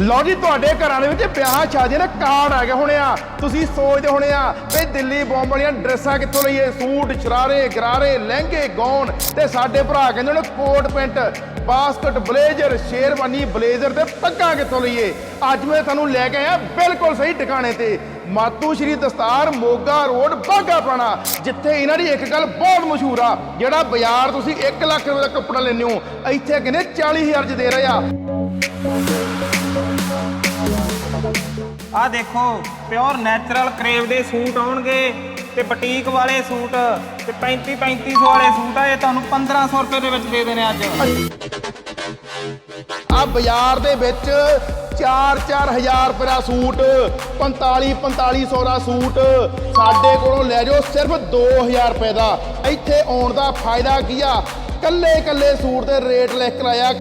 ਲਓ ਜੀ, ਤੁਹਾਡੇ ਘਰਾਂ ਦੇ ਵਿੱਚ ਵਿਆਹ ਸ਼ਾਦੀਆਂ ਦੇ ਕਾਰਡ ਆ ਗਿਆ ਹੋਣੇ ਆ। ਤੁਸੀਂ ਸੋਚਦੇ ਹੋਣੇ ਆ ਵੀ ਦਿੱਲੀ ਬੰਬ ਵਾਲੀਆਂ ਡਰੈਸਾਂ ਕਿੱਥੋਂ ਲਈਏ? ਸੂਟ, ਸ਼ਰਾਰੇ, ਗਰਾਰੇ, ਲਹਿੰਗੇ ਗੌਨ ਤੇ ਸਾਡੇ ਭਰਾ ਕਹਿੰਦੇ ਨੇ coat pant, basket blazer, sherwani blazer ਤੇ ਪੱਗਾਂ ਕਿੱਥੋਂ ਲਈਏ? ਅੱਜ ਮੈਂ ਤੁਹਾਨੂੰ ਲੈ ਕੇ ਆਇਆ ਬਿਲਕੁਲ ਸਹੀ ਟਿਕਾਣੇ ਤੇ। ਮਾਤੂ ਸ਼੍ਰੀ ਦਸਤਾਰ ਮੋਗਾ ਰੋਡ ਬਾਗਾ ਪੁਰਾਣਾ, ਜਿੱਥੇ ਇਹਨਾਂ ਦੀ ਇੱਕ ਗੱਲ ਬਹੁਤ ਮਸ਼ਹੂਰ ਆ, ਜਿਹੜਾ ਬਾਜ਼ਾਰ ਤੁਸੀਂ 1 ਲੱਖ ਰੁਪਏ ਦਾ ਕੱਪੜਾ ਲੈਂਦੇ ਹੋ, ਇੱਥੇ ਕਹਿੰਦੇ 40000 ਚ ਦੇ ਰਹੇ ਆ। ਆਹ ਦੇਖੋ ਪਿਓਰ ਨੈਚੁਰਲ ਕਰੇਵ ਦੇ ਸੂਟ ਆਉਣਗੇ ਤੇ ਬੁਟੀਕ ਵਾਲੇ ਸੂਟ ਤੇ 35 3500 ਵਾਲੇ ਸੂਟ ਆ, ਇਹ ਤੁਹਾਨੂੰ 1500 ਰੁਪਏ ਦੇ ਵਿੱਚ ਦੇ ਦੇਣੇ ਅੱਜ। ਆ ਬਾਜ਼ਾਰ ਦੇ ਵਿੱਚ 4-4000 ਰੁਪਏ ਦਾ ਸੂਟ 45-4500 ਦਾ ਸੂਟ ਸਾਡੇ ਕੋਲੋਂ ਲੈ ਜਾਓ ਸਿਰਫ 2000 ਰੁਪਏ ਦਾ। ਇੱਥੇ ਆਉਣ ਦਾ ਫਾਇਦਾ ਕੀ ਆ? ਕੱਲੇ ਕੱਲੇ ਸੂਟ ਦੇ ਰੇਟ ਲਿਖ ਕੇ ਆਇਆ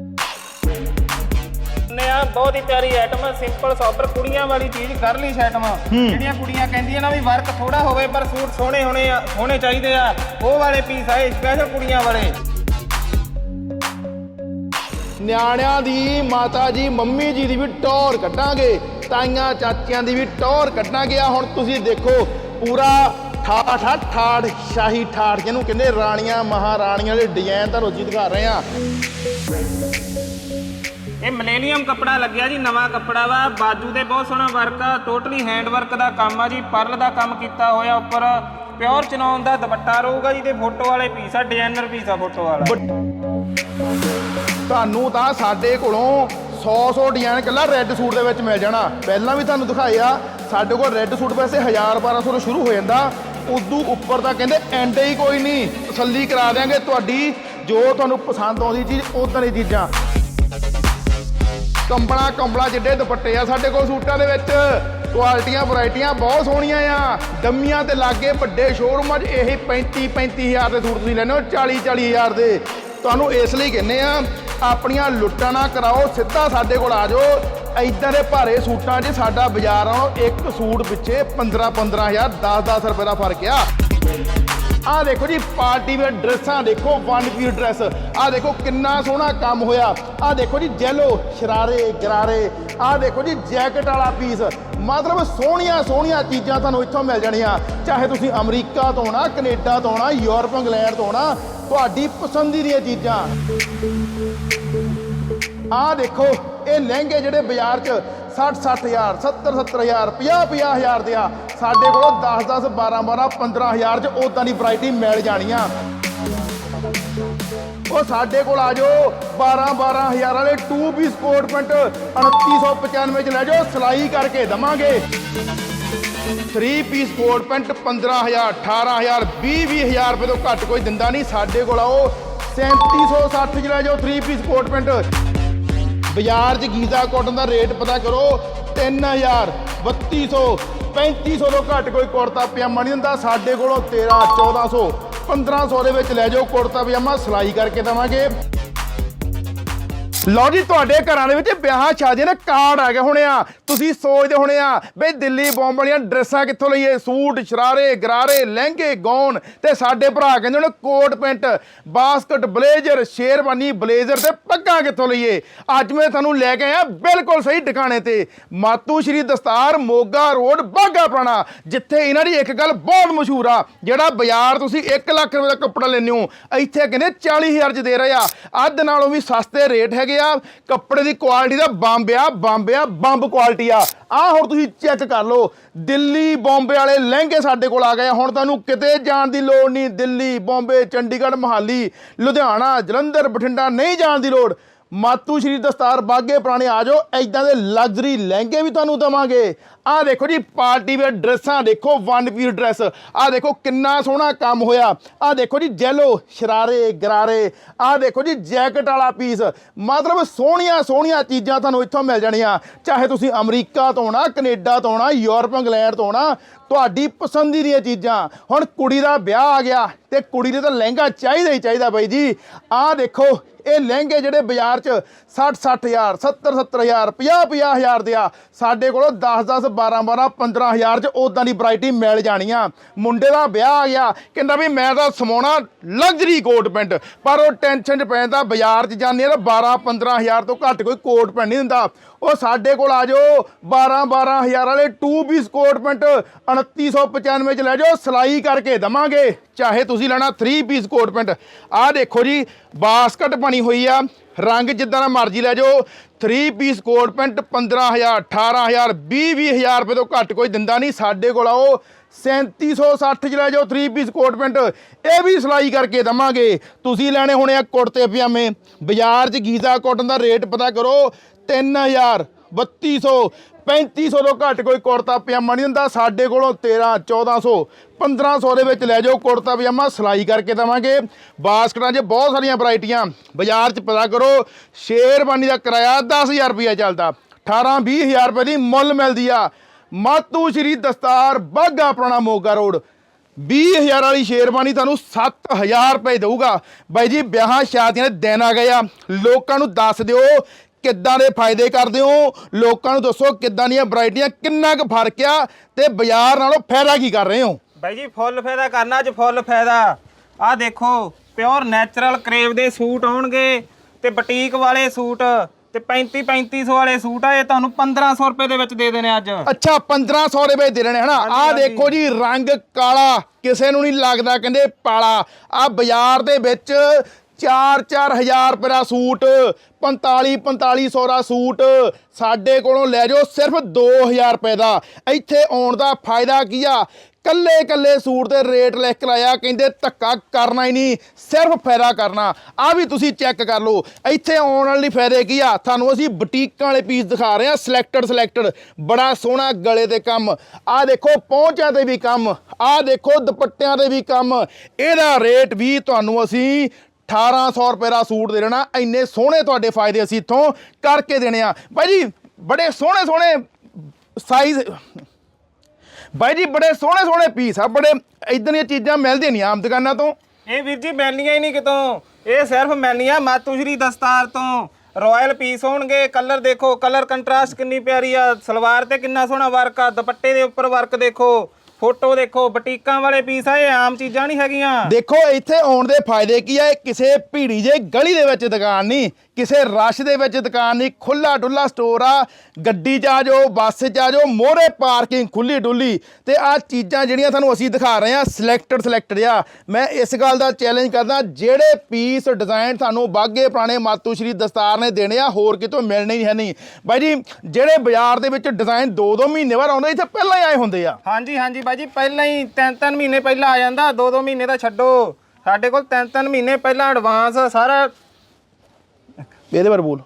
ਨੇ ਆ ਬਹੁਤ ਹੀ ਪਿਆਰੀ ਆਈਟਮ ਸਿੰਪਲ ਸੌਬਰ ਕੁੜੀਆਂ ਵਾਲੀ ਚੀਜ਼ ਗਰਲਿਸ਼ ਆਈਟਮ ਜਿਹੜੀਆਂ ਕੁੜੀਆਂ ਕਹਿੰਦੀਆਂ ਨਾ ਵੀ ਵਰਕ ਥੋੜਾ ਹੋਵੇ ਪਰ ਸੂਟ ਸੋਹਣੇ ਹੋਣੇ ਆ ਹੋਣੇ ਚਾਹੀਦੇ ਆ। ਉਹ ਵਾਲੇ ਪੀਸ ਆਏ ਸਪੈਸ਼ਲ ਕੁੜੀਆਂ ਵਾਲੇ। ਨਿਆਣਿਆਂ ਦੀ ਮਾਤਾ ਜੀ ਮੰਮੀ ਜੀ ਦੀ ਵੀ ਟੌਰ ਕੱਢਾਂਗੇ ਤਾਈਆਂ ਚਾਚਿਆਂ ਦੀ ਵੀ ਟੌਰ ਕੱਢਾਂਗੇ। ਆ ਹੁਣ ਤੁਸੀਂ ਦੇਖੋ ਪੂਰਾ ਠਾਠ ਆ ਠਾਠ ਸ਼ਾਹੀ ਠਾਠ ਜਿਹਨੂੰ ਕਹਿੰਦੇ ਰਾਣੀਆਂ ਮਹਾਰਾਣੀਆਂ ਦੇ ਡਿਜ਼ਾਈਨ ਤੁਹਾਨੂੰ ਜੀ ਦਿਖਾ ਰਹੇ ਆ ਇਹ ਮਲੇਨੀਅਮ ਕੱਪੜਾ ਲੱਗਿਆ ਜੀ, ਨਵਾਂ ਕੱਪੜਾ ਵਾ। ਬਾਜੂ ਦੇ ਬਹੁਤ ਸੋਹਣਾ ਵਰਕ ਆ। ਟੋਟਲੀ ਹੈਂਡ ਵਰਕ ਦਾ ਕੰਮ ਆ ਜੀ। ਪਰਲ ਦਾ ਕੰਮ ਕੀਤਾ ਹੋਇਆ ਉੱਪਰ। ਪਿਓਰ ਚਨੌਨ ਦਾ ਦੁਪੱਟਾ ਰਹੂਗਾ ਜੀ ਤੇ ਫੋਟੋ ਵਾਲੇ ਪੀਸ ਆ ਡਿਜ਼ਾਈਨਰ ਪੀਸ ਆ ਫੋਟੋ ਵਾਲਾ। ਤੁਹਾਨੂੰ ਤਾਂ ਸਾਡੇ ਕੋਲੋਂ 100-100 ਡਿਜ਼ਾਈਨ ਕੱਲਾ ਰੈੱਡ ਸੂਟ ਦੇ ਵਿੱਚ ਮਿਲ ਜਾਣਾ। ਪਹਿਲਾਂ ਵੀ ਤੁਹਾਨੂੰ ਦਿਖਾਇਆ ਸਾਡੇ ਕੋਲ ਰੈੱਡ ਸੂਟ ਵੈਸੇ 1000-1200 ਤੋਂ ਸ਼ੁਰੂ ਹੋ ਜਾਂਦਾ। ਉਦੋਂ ਉੱਪਰ ਤਾਂ ਕਹਿੰਦੇ ਐਂਡ ਹੀ ਕੋਈ ਨਹੀਂ। ਤਸੱਲੀ ਕਰਾ ਦਿਆਂਗੇ ਤੁਹਾਡੀ। ਜੋ ਤੁਹਾਨੂੰ ਪਸੰਦ ਆਉਂਦੀ ਚੀਜ਼ ਉਦਾਂ ਦੀ ਚੀਜ਼ਾਂ। ਕੰਬਣਾ ਕੰਬਲਾ ਜਿੱਡੇ ਦੁਪੱਟੇ ਆ ਸਾਡੇ ਕੋਲ ਸੂਟਾਂ ਦੇ ਵਿੱਚ। ਕੁਆਲਿਟੀਆਂ, ਵੈਰਾਈਟੀਆਂ ਬਹੁਤ ਸੋਹਣੀਆਂ ਆ। ਡੰਮੀਆਂ ਤੇ ਲਾਗੇ ਵੱਡੇ ਸ਼ੋਰੂਮਾਂ 'ਚ ਇਹੀ 35 35000 ਦੇ ਸੂਟ ਤੁਸੀਂ ਲੈਣੇ ਹੋ 40 40000 ਦੇ। ਤੁਹਾਨੂੰ ਇਸ ਲਈ ਕਹਿੰਨੇ ਆ, ਆਪਣੀਆਂ ਲੁੱਟਾਂ ਨਾ ਕਰਾਓ, ਸਿੱਧਾ ਸਾਡੇ ਕੋਲ ਆ ਜਾਓ। ਐਦਾਂ ਦੇ ਭਾਰੇ ਸੂਟਾਂ 'ਚ ਸਾਡਾ ਬਾਜ਼ਾਰ ਨਾਲੋਂ ਇੱਕ ਸੂਟ ਪਿੱਛੇ 15 15000 10 10 ਰੁਪਏ ਦਾ ਫ਼ਰਕ ਆ। ਆਹ ਦੇਖੋ ਜੀ, ਪਾਰਟੀ ਵੇਅਰ ਡਰੈਸਾਂ ਦੇਖੋ ਵਨ ਪੀਸ ਡਰੈਸ ਆਹ ਦੇਖੋ ਕਿੰਨਾ ਸੋਹਣਾ ਕੰਮ ਹੋਇਆ। ਆਹ ਦੇਖੋ ਜੀ ਜੈਲੋ ਸ਼ਰਾਰੇ, ਗਰਾਰੇ। ਆਹ ਦੇਖੋ ਜੀ ਜੈਕਟ ਵਾਲਾ ਪੀਸ ਮਤਲਬ ਸੋਹਣੀਆਂ ਸੋਹਣੀਆਂ ਚੀਜ਼ਾਂ ਤੁਹਾਨੂੰ ਇੱਥੋਂ ਮਿਲ ਜਾਣੀਆਂ। ਚਾਹੇ ਤੁਸੀਂ ਅਮਰੀਕਾ ਤੋਂ ਆਉਣਾ, ਕੈਨੇਡਾ ਤੋਂ ਆਉਣਾ, ਯੂਰਪ, ਇੰਗਲੈਂਡ ਤੋਂ ਆਉਣਾ, ਤੁਹਾਡੀ ਪਸੰਦੀ ਦੀਆਂ ਚੀਜ਼ਾਂ। ਆਹ ਦੇਖੋ, ਇਹ ਲਹਿੰਗੇ ਜਿਹੜੇ ਬਾਜ਼ਾਰ 'ਚ 60 60000 70 70000 50 50000 ਦੇ ਆ। ਸਾਡੇ ਕੋਲੋਂ 10 10 12 12 15000 'ਚ ਉਦਾਂ ਦੀ ਵੈਰਾਈਟੀ ਮਿਲ ਜਾਣੀ ਆ ਉਹ ਸਾਡੇ ਕੋਲ ਆ ਜਾਓ 12 12000 ਵਾਲੇ 2 ਪੀਸ ਕੋਟ ਪੈਂਟ 2995 ਚ ਲੈ ਜਾਓ, ਸਿਲਾਈ ਕਰਕੇ ਦਵਾਂਗੇ। 3 ਪੀਸ ਕੋਟ ਪੈਂਟ 15000 18000 20 20000 ਰੁਪਏ ਤੋਂ ਘੱਟ ਕੋਈ ਦਿੰਦਾ ਨਹੀਂ। ਸਾਡੇ ਕੋਲ ਆਓ 3760 ਚ ਲੈ ਜਾਓ 3 ਪੀਸ ਕੋਟ ਪੈਂਟ ਬਾਜ਼ਾਰ 'ਚ ਗੀਜ਼ਾ ਕਾਟਨ ਦਾ ਰੇਟ ਪਤਾ ਕਰੋ 3000 3200 3500 ਤੋਂ ਘੱਟ ਕੋਈ ਕੁੜਤਾ ਪਜਾਮਾ ਨਹੀਂ ਹੁੰਦਾ ਸਾਡੇ ਕੋਲੋਂ 13 1400 1500 ਦੇ ਵਿੱਚ ਲੈ ਜਾਓ ਕੁੜਤਾ ਪਜਾਮਾ, ਸਿਲਾਈ ਕਰਕੇ ਦਵਾਂਗੇ। ਲਓ ਜੀ, ਤੁਹਾਡੇ ਘਰਾਂ ਦੇ ਵਿੱਚ ਵਿਆਹ ਸ਼ਾਦੀਆਂ ਦੇ ਕਾਰਡ ਆ ਗਿਆ ਹੋਣੇ ਆ। ਤੁਸੀਂ ਸੋਚਦੇ ਹੋਣੇ ਆ ਬਈ ਦਿੱਲੀ ਬੰਬ ਵਾਲੀਆਂ ਡਰੈਸਾਂ ਕਿੱਥੋਂ ਲਈਏ? ਸੂਟ, ਸ਼ਰਾਰੇ, ਗਰਾਰੇ, ਲਹਿੰਗੇ ਗੌਨ ਤੇ ਸਾਡੇ ਭਰਾ ਕਹਿੰਦੇ ਨੇ coat pant, basket, blazer, sherwani, blazer ਤੇ ਪੱਗਾਂ ਕਿੱਥੋਂ ਲਈਏ? ਅੱਜ ਮੈਂ ਤੁਹਾਨੂੰ ਲੈ ਕੇ ਆਇਆ ਬਿਲਕੁਲ ਸਹੀ ਟਿਕਾਣੇ ਤੇ। ਮਾਤੂ ਸ਼੍ਰੀ ਦਸਤਾਰ, ਮੋਗਾ ਰੋਡ ਬਾਗਾ ਪੁਰਾਣਾ, ਜਿੱਥੇ ਇਹਨਾਂ ਦੀ ਇੱਕ ਗੱਲ ਬਹੁਤ ਮਸ਼ਹੂਰ ਆ, ਜਿਹੜਾ ਬਾਜ਼ਾਰ ਤੁਸੀਂ 1 ਲੱਖ ਰੁਪਏ ਦਾ ਕੱਪੜਾ ਲੈਂਦੇ ਹੋ, ਇੱਥੇ ਕਹਿੰਦੇ 40000 ਚ ਦੇ ਰਹੇ ਆ। ਅੱਧ ਨਾਲੋਂ ਵੀ ਸਸਤੇ ਰੇਟ ਹੈਗੇ ਆ, ਕੱਪੜੇ ਦੀ ਕੁਆਲਿਟੀ ਦਾ ਬੰਬ ਆ ਬੰਬ ਆ, ਬੰਬ ਕੁਆਲਿਟੀ ਆ। ਆ ਹੁਣ ਤੁਸੀਂ ਚੈੱਕ ਕਰ ਲਓ, ਦਿੱਲੀ ਬੰਬੇ ਵਾਲੇ ਲਹਿੰਗੇ ਸਾਡੇ ਕੋਲ ਆ ਗਏ ਹੁਣ ਤੁਹਾਨੂੰ ਕਿਤੇ ਜਾਣ ਦੀ ਲੋੜ ਨਹੀਂ, ਦਿੱਲੀ, ਬੰਬੇ, ਚੰਡੀਗੜ੍ਹ, ਮਹਾਲੀ, ਲੁਧਿਆਣਾ, ਜਲੰਧਰ, ਬਠਿੰਡਾ ਨਹੀਂ ਜਾਣ ਦੀ ਲੋੜ। ਮਾਤੂ ਸ਼੍ਰੀ ਦਸਤਾਰ ਬਾਗੇ ਪੁਰਾਣੇ ਆ ਜਾਓ ਐਦਾਂ ਦੇ ਲਗਜ਼ਰੀ ਲਹਿੰਗੇ ਵੀ ਤੁਹਾਨੂੰ ਦਵਾਂਗੇ। ਆਹ ਦੇਖੋ ਜੀ, ਪਾਰਟੀ ਵੇਅਰ ਡਰੈਸਾਂ ਦੇਖੋ, ਵਨ ਪੀਸ ਡਰੈਸ। ਆਹ ਦੇਖੋ ਕਿੰਨਾ ਸੋਹਣਾ ਕੰਮ ਹੋਇਆ। ਆਹ ਦੇਖੋ ਜੀ, ਜੈਲੋ, ਸ਼ਰਾਰੇ, ਗਰਾਰੇ। ਆਹ ਦੇਖੋ ਜੀ, ਜੈਕਟ ਵਾਲਾ ਪੀਸ। ਮਤਲਬ ਸੋਹਣੀਆਂ ਸੋਹਣੀਆਂ ਚੀਜ਼ਾਂ ਤੁਹਾਨੂੰ ਇੱਥੋਂ ਮਿਲ ਜਾਣੀਆਂ। ਚਾਹੇ ਤੁਸੀਂ ਅਮਰੀਕਾ ਤੋਂ ਆਉਣਾ, ਕੈਨੇਡਾ ਤੋਂ ਆਉਣਾ, ਯੂਰਪ, ਇੰਗਲੈਂਡ ਤੋਂ ਆਉਣਾ, ਤੁਹਾਡੀ ਪਸੰਦੀ ਦੀਆਂ ਚੀਜ਼ਾਂ। ਹੁਣ ਕੁੜੀ ਦਾ ਵਿਆਹ ਆ ਗਿਆ ਤੇ ਕੁੜੀ ਨੇ ਤਾਂ ਲਹਿੰਗਾ ਚਾਹੀਦਾ ਹੀ ਚਾਹੀਦਾ ਬਾਈ ਜੀ। ਆਹ ਦੇਖੋ, ਇਹ ਲਹਿੰਗੇ ਜਿਹੜੇ ਬਾਜ਼ਾਰ 'ਚ 60 60000 70 70000 50 50000 ਦੇ ਆ। ਸਾਡੇ ਕੋਲੋਂ 10 10 12 12 15000 'ਚ ਉਦਾਂ ਦੀ ਵੈਰਾਈਟੀ ਮਿਲ ਜਾਣੀ ਆ। ਮੁੰਡੇ ਦਾ ਵਿਆਹ ਆ ਗਿਆ, ਕਹਿੰਦਾ ਵੀ ਮੈਂ ਤਾਂ ਸਮਾਉਣਾ ਲਗਜ਼ਰੀ ਕੋਟ ਪੈਂਟ ਪਰ ਉਹ ਟੈਨਸ਼ਨ 'ਚ ਪੈਂਦਾ ਬਾਜ਼ਾਰ 'ਚ ਜਾਂਦੇ ਆ ਤਾਂ 12 15000 ਤੋਂ ਘੱਟ ਕੋਈ ਕੋਟ ਪੈਂਟ ਨਹੀਂ ਦਿੰਦਾ। ਉਹ ਸਾਡੇ ਕੋਲ ਆ ਜਾਓ। 12 12000 ਵਾਲੇ 2 ਪੀਸ ਕੋਟ ਪੈਂਟ 2995 ਚ ਲੈ ਜਾਓ। ਸਲਾਈ ਕਰਕੇ ਦਵਾਂਗੇ। ਚਾਹੇ ਤੁਸੀਂ ਲੈਣਾ 3 ਪੀਸ ਕੋਟ ਪੈਂਟ ਆਹ ਦੇਖੋ ਜੀ, ਬਾਸਕਟ ਬਣੀ ਹੋਈ ਆ। ਰੰਗ ਜਿੱਦਾਂ ਦਾ ਮਰਜ਼ੀ ਲੈ ਜਾਓ। 3 ਪੀਸ ਕੋਟ ਪੈਂਟ 15000 18000 20 20000 ਰੁਪਏ ਤੋਂ ਘੱਟ ਕੋਈ ਦਿੰਦਾ ਨਹੀਂ। ਸਾਡੇ ਕੋਲ ਆਓ। 3760 ਚ ਲੈ ਜਾਓ 3 ਪੀਸ ਕੋਟ ਪੈਂਟ ਇਹ ਵੀ ਸਿਲਾਈ ਕਰਕੇ ਦਵਾਂਗੇ। ਤੁਸੀਂ ਲੈਣੇ ਹੋਣੇ ਆ ਕੁੜਤੇ ਪਜਾਮੇ। ਬਾਜ਼ਾਰ 'ਚ ਗੀਜ਼ਾ ਕਾਟਨ ਦਾ ਰੇਟ ਪਤਾ ਕਰੋ। 3000 3200 3500 ਤੋਂ ਘੱਟ ਕੋਈ ਕੁੜਤਾ ਪਜਾਮਾ ਨਹੀਂ ਹੁੰਦਾ ਸਾਡੇ ਕੋਲੋਂ 13 1400 1500 ਦੇ ਵਿੱਚ ਲੈ ਜਾਓ ਕੁੜਤਾ ਪਜਾਮਾ, ਸਿਲਾਈ ਕਰਕੇ ਦਵਾਂਗੇ। ਬਾਸਕਟਾਂ 'ਚ ਬਹੁਤ ਸਾਰੀਆਂ ਵੈਰਾਈਟੀਆਂ। ਬਾਜ਼ਾਰ 'ਚ ਪਤਾ ਕਰੋ, ਸ਼ੇਰਵਾਨੀ ਦਾ ਕਿਰਾਇਆ 10000 ਰੁਪਏ ਚੱਲਦਾ। 18 20000 ਰੁਪਏ ਦੀ ਮੁੱਲ ਮਿਲਦੀ ਆ। ਮਾਤੂ ਸ਼੍ਰੀ ਦਸਤਾਰ ਬਾਗਾ ਪੁਰਾਣਾ ਮੋਗਾ ਰੋਡ। 20000 ਵਾਲੀ ਸ਼ੇਰਵਾਨੀ ਤੁਹਾਨੂੰ 7000 ਰੁਪਏ ਦੇਊਗਾ। ਬਾਈ ਜੀ, ਵਿਆਹਾਂ ਸ਼ਾਦੀਆਂ ਦੇ ਦਿਨ ਆ ਗਏ ਆ। ਲੋਕਾਂ ਨੂੰ ਦੱਸ ਦਿਓ ਕਿੱਦਾਂ ਦੇ ਫਾਇਦੇ ਕਰਦੇ ਹੋ? ਲੋਕਾਂ ਨੂੰ ਦੱਸੋ ਕਿੱਦਾਂ ਦੀਆਂ ਵੈਰਾਈਟੀਆਂ ਕਿੰਨਾ ਕੁ ਫ਼ਰਕ ਆ ਤੇ ਬਾਜ਼ਾਰ ਨਾਲੋਂ ਫਾਇਦਾ ਕੀ ਕਰ ਰਹੇ ਹੋ? ਬਾਈ ਜੀ ਫੁੱਲ ਫਾਇਦਾ ਕਰਨਾ ਅੱਜ ਫੁੱਲ ਫਾਇਦਾ। ਆਹ ਦੇਖੋ ਪਿਓਰ ਨੈਚੁਰਲ ਕਰੇਵ ਦੇ ਸੂਟ ਆਉਣਗੇ ਤੇ ਬੁਟੀਕ ਵਾਲੇ ਸੂਟ ਤੇ 35 3500 ਵਾਲੇ ਸੂਟ ਆ ਇਹ ਤੁਹਾਨੂੰ 1500 ਰੁਪਏ ਦੇ ਵਿੱਚ ਦੇ ਦੇਣੇ ਅੱਜ। ਅੱਛਾ 1500 ਦੇ ਵਿੱਚ ਦੇ ਰਹੇ ਨੇ ਹਨਾ? ਹਾਂਜੀ। ਦੇਖੋ ਜੀ ਰੰਗ ਕਾਲਾ ਕਿਸੇ ਨੂੰ ਨਹੀਂ ਲੱਗਦਾ ਕਹਿੰਦੇ ਪਾਲਾ। ਆ ਬਾਜ਼ਾਰ ਦੇ ਵਿੱਚ 4-4000 ਰੁਪਏ ਦਾ ਸੂਟ 45-4500 ਦਾ ਸੂਟ ਸਾਡੇ ਕੋਲੋਂ ਲੈ ਜਾਓ, ਸਿਰਫ 2000 ਰੁਪਏ ਦਾ। ਇੱਥੇ ਆਉਣ ਦਾ ਫਾਇਦਾ ਕੀ ਆ? ਕੱਲੇ ਕੱਲੇ ਸੂਟ ਦੇ ਰੇਟ ਲਿਖ ਕੇ ਲਾਇਆ, ਕਹਿੰਦੇ ਧੱਕਾ ਕਰਨਾ ਹੀ ਨਹੀਂ, ਸਿਰਫ ਫਾਇਦਾ ਕਰਨਾ। ਆ ਵੀ ਤੁਸੀਂ ਚੈੱਕ ਕਰ ਲਓ, ਇੱਥੇ ਆਉਣ ਵਾਲੇ ਫਾਇਦੇ ਕੀ ਆ? ਤੁਹਾਨੂੰ ਅਸੀਂ ਬੁਟੀਕਾਂ ਵਾਲੇ ਪੀਸ ਦਿਖਾ ਰਹੇ ਹਾਂ ਸਿਲੈਕਟਡ ਸਿਲੈਕਟਡ ਬੜਾ ਸੋਹਣਾ ਗਲੇ ਤੇ ਕੰਮ। ਆ ਦੇਖੋ ਪਹੁੰਚਾਂ ਤੇ ਵੀ ਕੰਮ। ਆ ਦੇਖੋ, ਦੁਪੱਟਿਆਂ ਤੇ ਵੀ ਕੰਮ। ਇਹਦਾ ਰੇਟ ਵੀ ਤੁਹਾਨੂੰ ਅਸੀਂ 1800 ਰੁਪਏ ਦਾ ਸੂਟ ਦੇ ਦੇਣਾ ਇੰਨੇ ਸੋਹਣੇ ਤੁਹਾਡੇ ਫਾਇਦੇ ਅਸੀਂ ਇੱਥੋਂ ਕਰਕੇ ਦੇਣੇ ਆ। ਬਾਈ ਜੀ, ਬੜੇ ਸੋਹਣੇ ਸੋਹਣੇ ਸਾਈਜ਼ ਬਾਈ ਜੀ, ਬੜੇ ਸੋਹਣੇ ਸੋਹਣੇ ਪੀਸ ਆ, ਬੜੇ ਇਦਾਂ ਦੀਆਂ ਚੀਜ਼ਾਂ ਮਿਲਦੀਆਂ ਨਹੀਂ ਆਮ ਦੁਕਾਨਾਂ ਤੋਂ। ਇਹ ਵੀਰ ਜੀ ਮੈਲੀਆਂ ਹੀ ਨਹੀਂ ਕਿਤੋਂ। ਇਹ ਸਿਰਫ ਮੈਲੀਆਂ ਮਾਤੂ ਸ਼੍ਰੀ ਦਸਤਾਰ ਤੋਂ। ਰਾਇਲ ਪੀਸ ਹੋਣਗੇ ਕਲਰ ਦੇਖੋ ਕਲਰ ਕੰਟਰਾਸਟ ਕਿੰਨੀ ਪਿਆਰੀ ਆ, ਸਲਵਾਰ ਤੇ ਕਿੰਨਾ ਸੋਹਣਾ ਵਰਕ ਆ, ਦੁਪੱਟੇ ਦੇ ਉੱਪਰ ਵਰਕ ਦੇਖੋ। ਫੋਟੋ ਦੇਖੋ, ਬਟੀਕਾਂ ਵਾਲੇ ਪੀਸ ਆ, ਇਹ ਆਮ ਚੀਜ਼ਾਂ ਨਹੀਂ ਹੈਗੀਆਂ। ਦੇਖੋ, ਇੱਥੇ ਆਉਣ ਦੇ ਫਾਇਦੇ ਕੀ ਆ? ਇਹ ਕਿਸੇ ਭੀੜੀ ਜੇ ਗਲੀ ਦੇ ਵਿੱਚ ਦੁਕਾਨ ਨਹੀਂ। ਕਿਸੇ ਰਸ਼ ਦੇ ਵਿੱਚ ਦੁਕਾਨ ਨਹੀਂ ਖੁੱਲਾ ਡੁੱਲਾ ਸਟੋਰ ਆ, ਗੱਡੀ 'ਚ ਆ ਜਾਓ, ਬੱਸ 'ਚ ਆ ਜਾਓ, ਮੋਹਰੇ ਪਾਰਕਿੰਗ ਖੁੱਲੀ ਡੁੱਲੀ ਤੇ ਆ ਚੀਜ਼ਾਂ ਜਿਹੜੀਆਂ ਤੁਹਾਨੂੰ ਅਸੀਂ ਦਿਖਾ ਰਹੇ ਆ ਸਿਲੈਕਟਡ ਸਿਲੈਕਟਡ ਆ। ਮੈਂ ਇਸ ਗੱਲ ਦਾ ਚੈਲੰਜ ਕਰਦਾ, ਜਿਹੜੇ ਪੀਸ ਡਿਜ਼ਾਈਨ ਤੁਹਾਨੂੰ ਬਾਗੇ ਪੁਰਾਣੇ ਮਾਤੂ ਸ਼੍ਰੀ ਦਸਤਾਰ ਨੇ ਦੇਣੇ ਆ, ਹੋਰ ਕਿਤੋਂ ਮਿਲਣੇ ਹੀ ਹੈ ਨਹੀਂ। ਬਾਈ ਜੀ, ਜਿਹੜੇ ਬਾਜ਼ਾਰ ਦੇ ਵਿੱਚ ਡਿਜ਼ਾਈਨ 2-2 ਮਹੀਨੇ ਬਾਅਦ ਆਉਂਦੇ, ਇੱਥੇ ਪਹਿਲਾਂ ਹੀ ਆਏ ਹੁੰਦੇ ਆ। ਹਾਂਜੀ ਹਾਂਜੀ ਬਾਈ ਜੀ, ਪਹਿਲਾਂ ਹੀ ਤਿੰਨ ਤਿੰਨ ਮਹੀਨੇ ਪਹਿਲਾਂ ਆ ਜਾਂਦਾ ਦੋ ਦੋ ਮਹੀਨੇ ਦਾ ਛੱਡੋ। ਸਾਡੇ ਕੋਲ ਤਿੰਨ ਤਿੰਨ ਮਹੀਨੇ ਪਹਿਲਾਂ ਐਡਵਾਂਸ ਸਾਰਾ ਇਹਦੇ ਬਾਰੇ ਬੋਲ।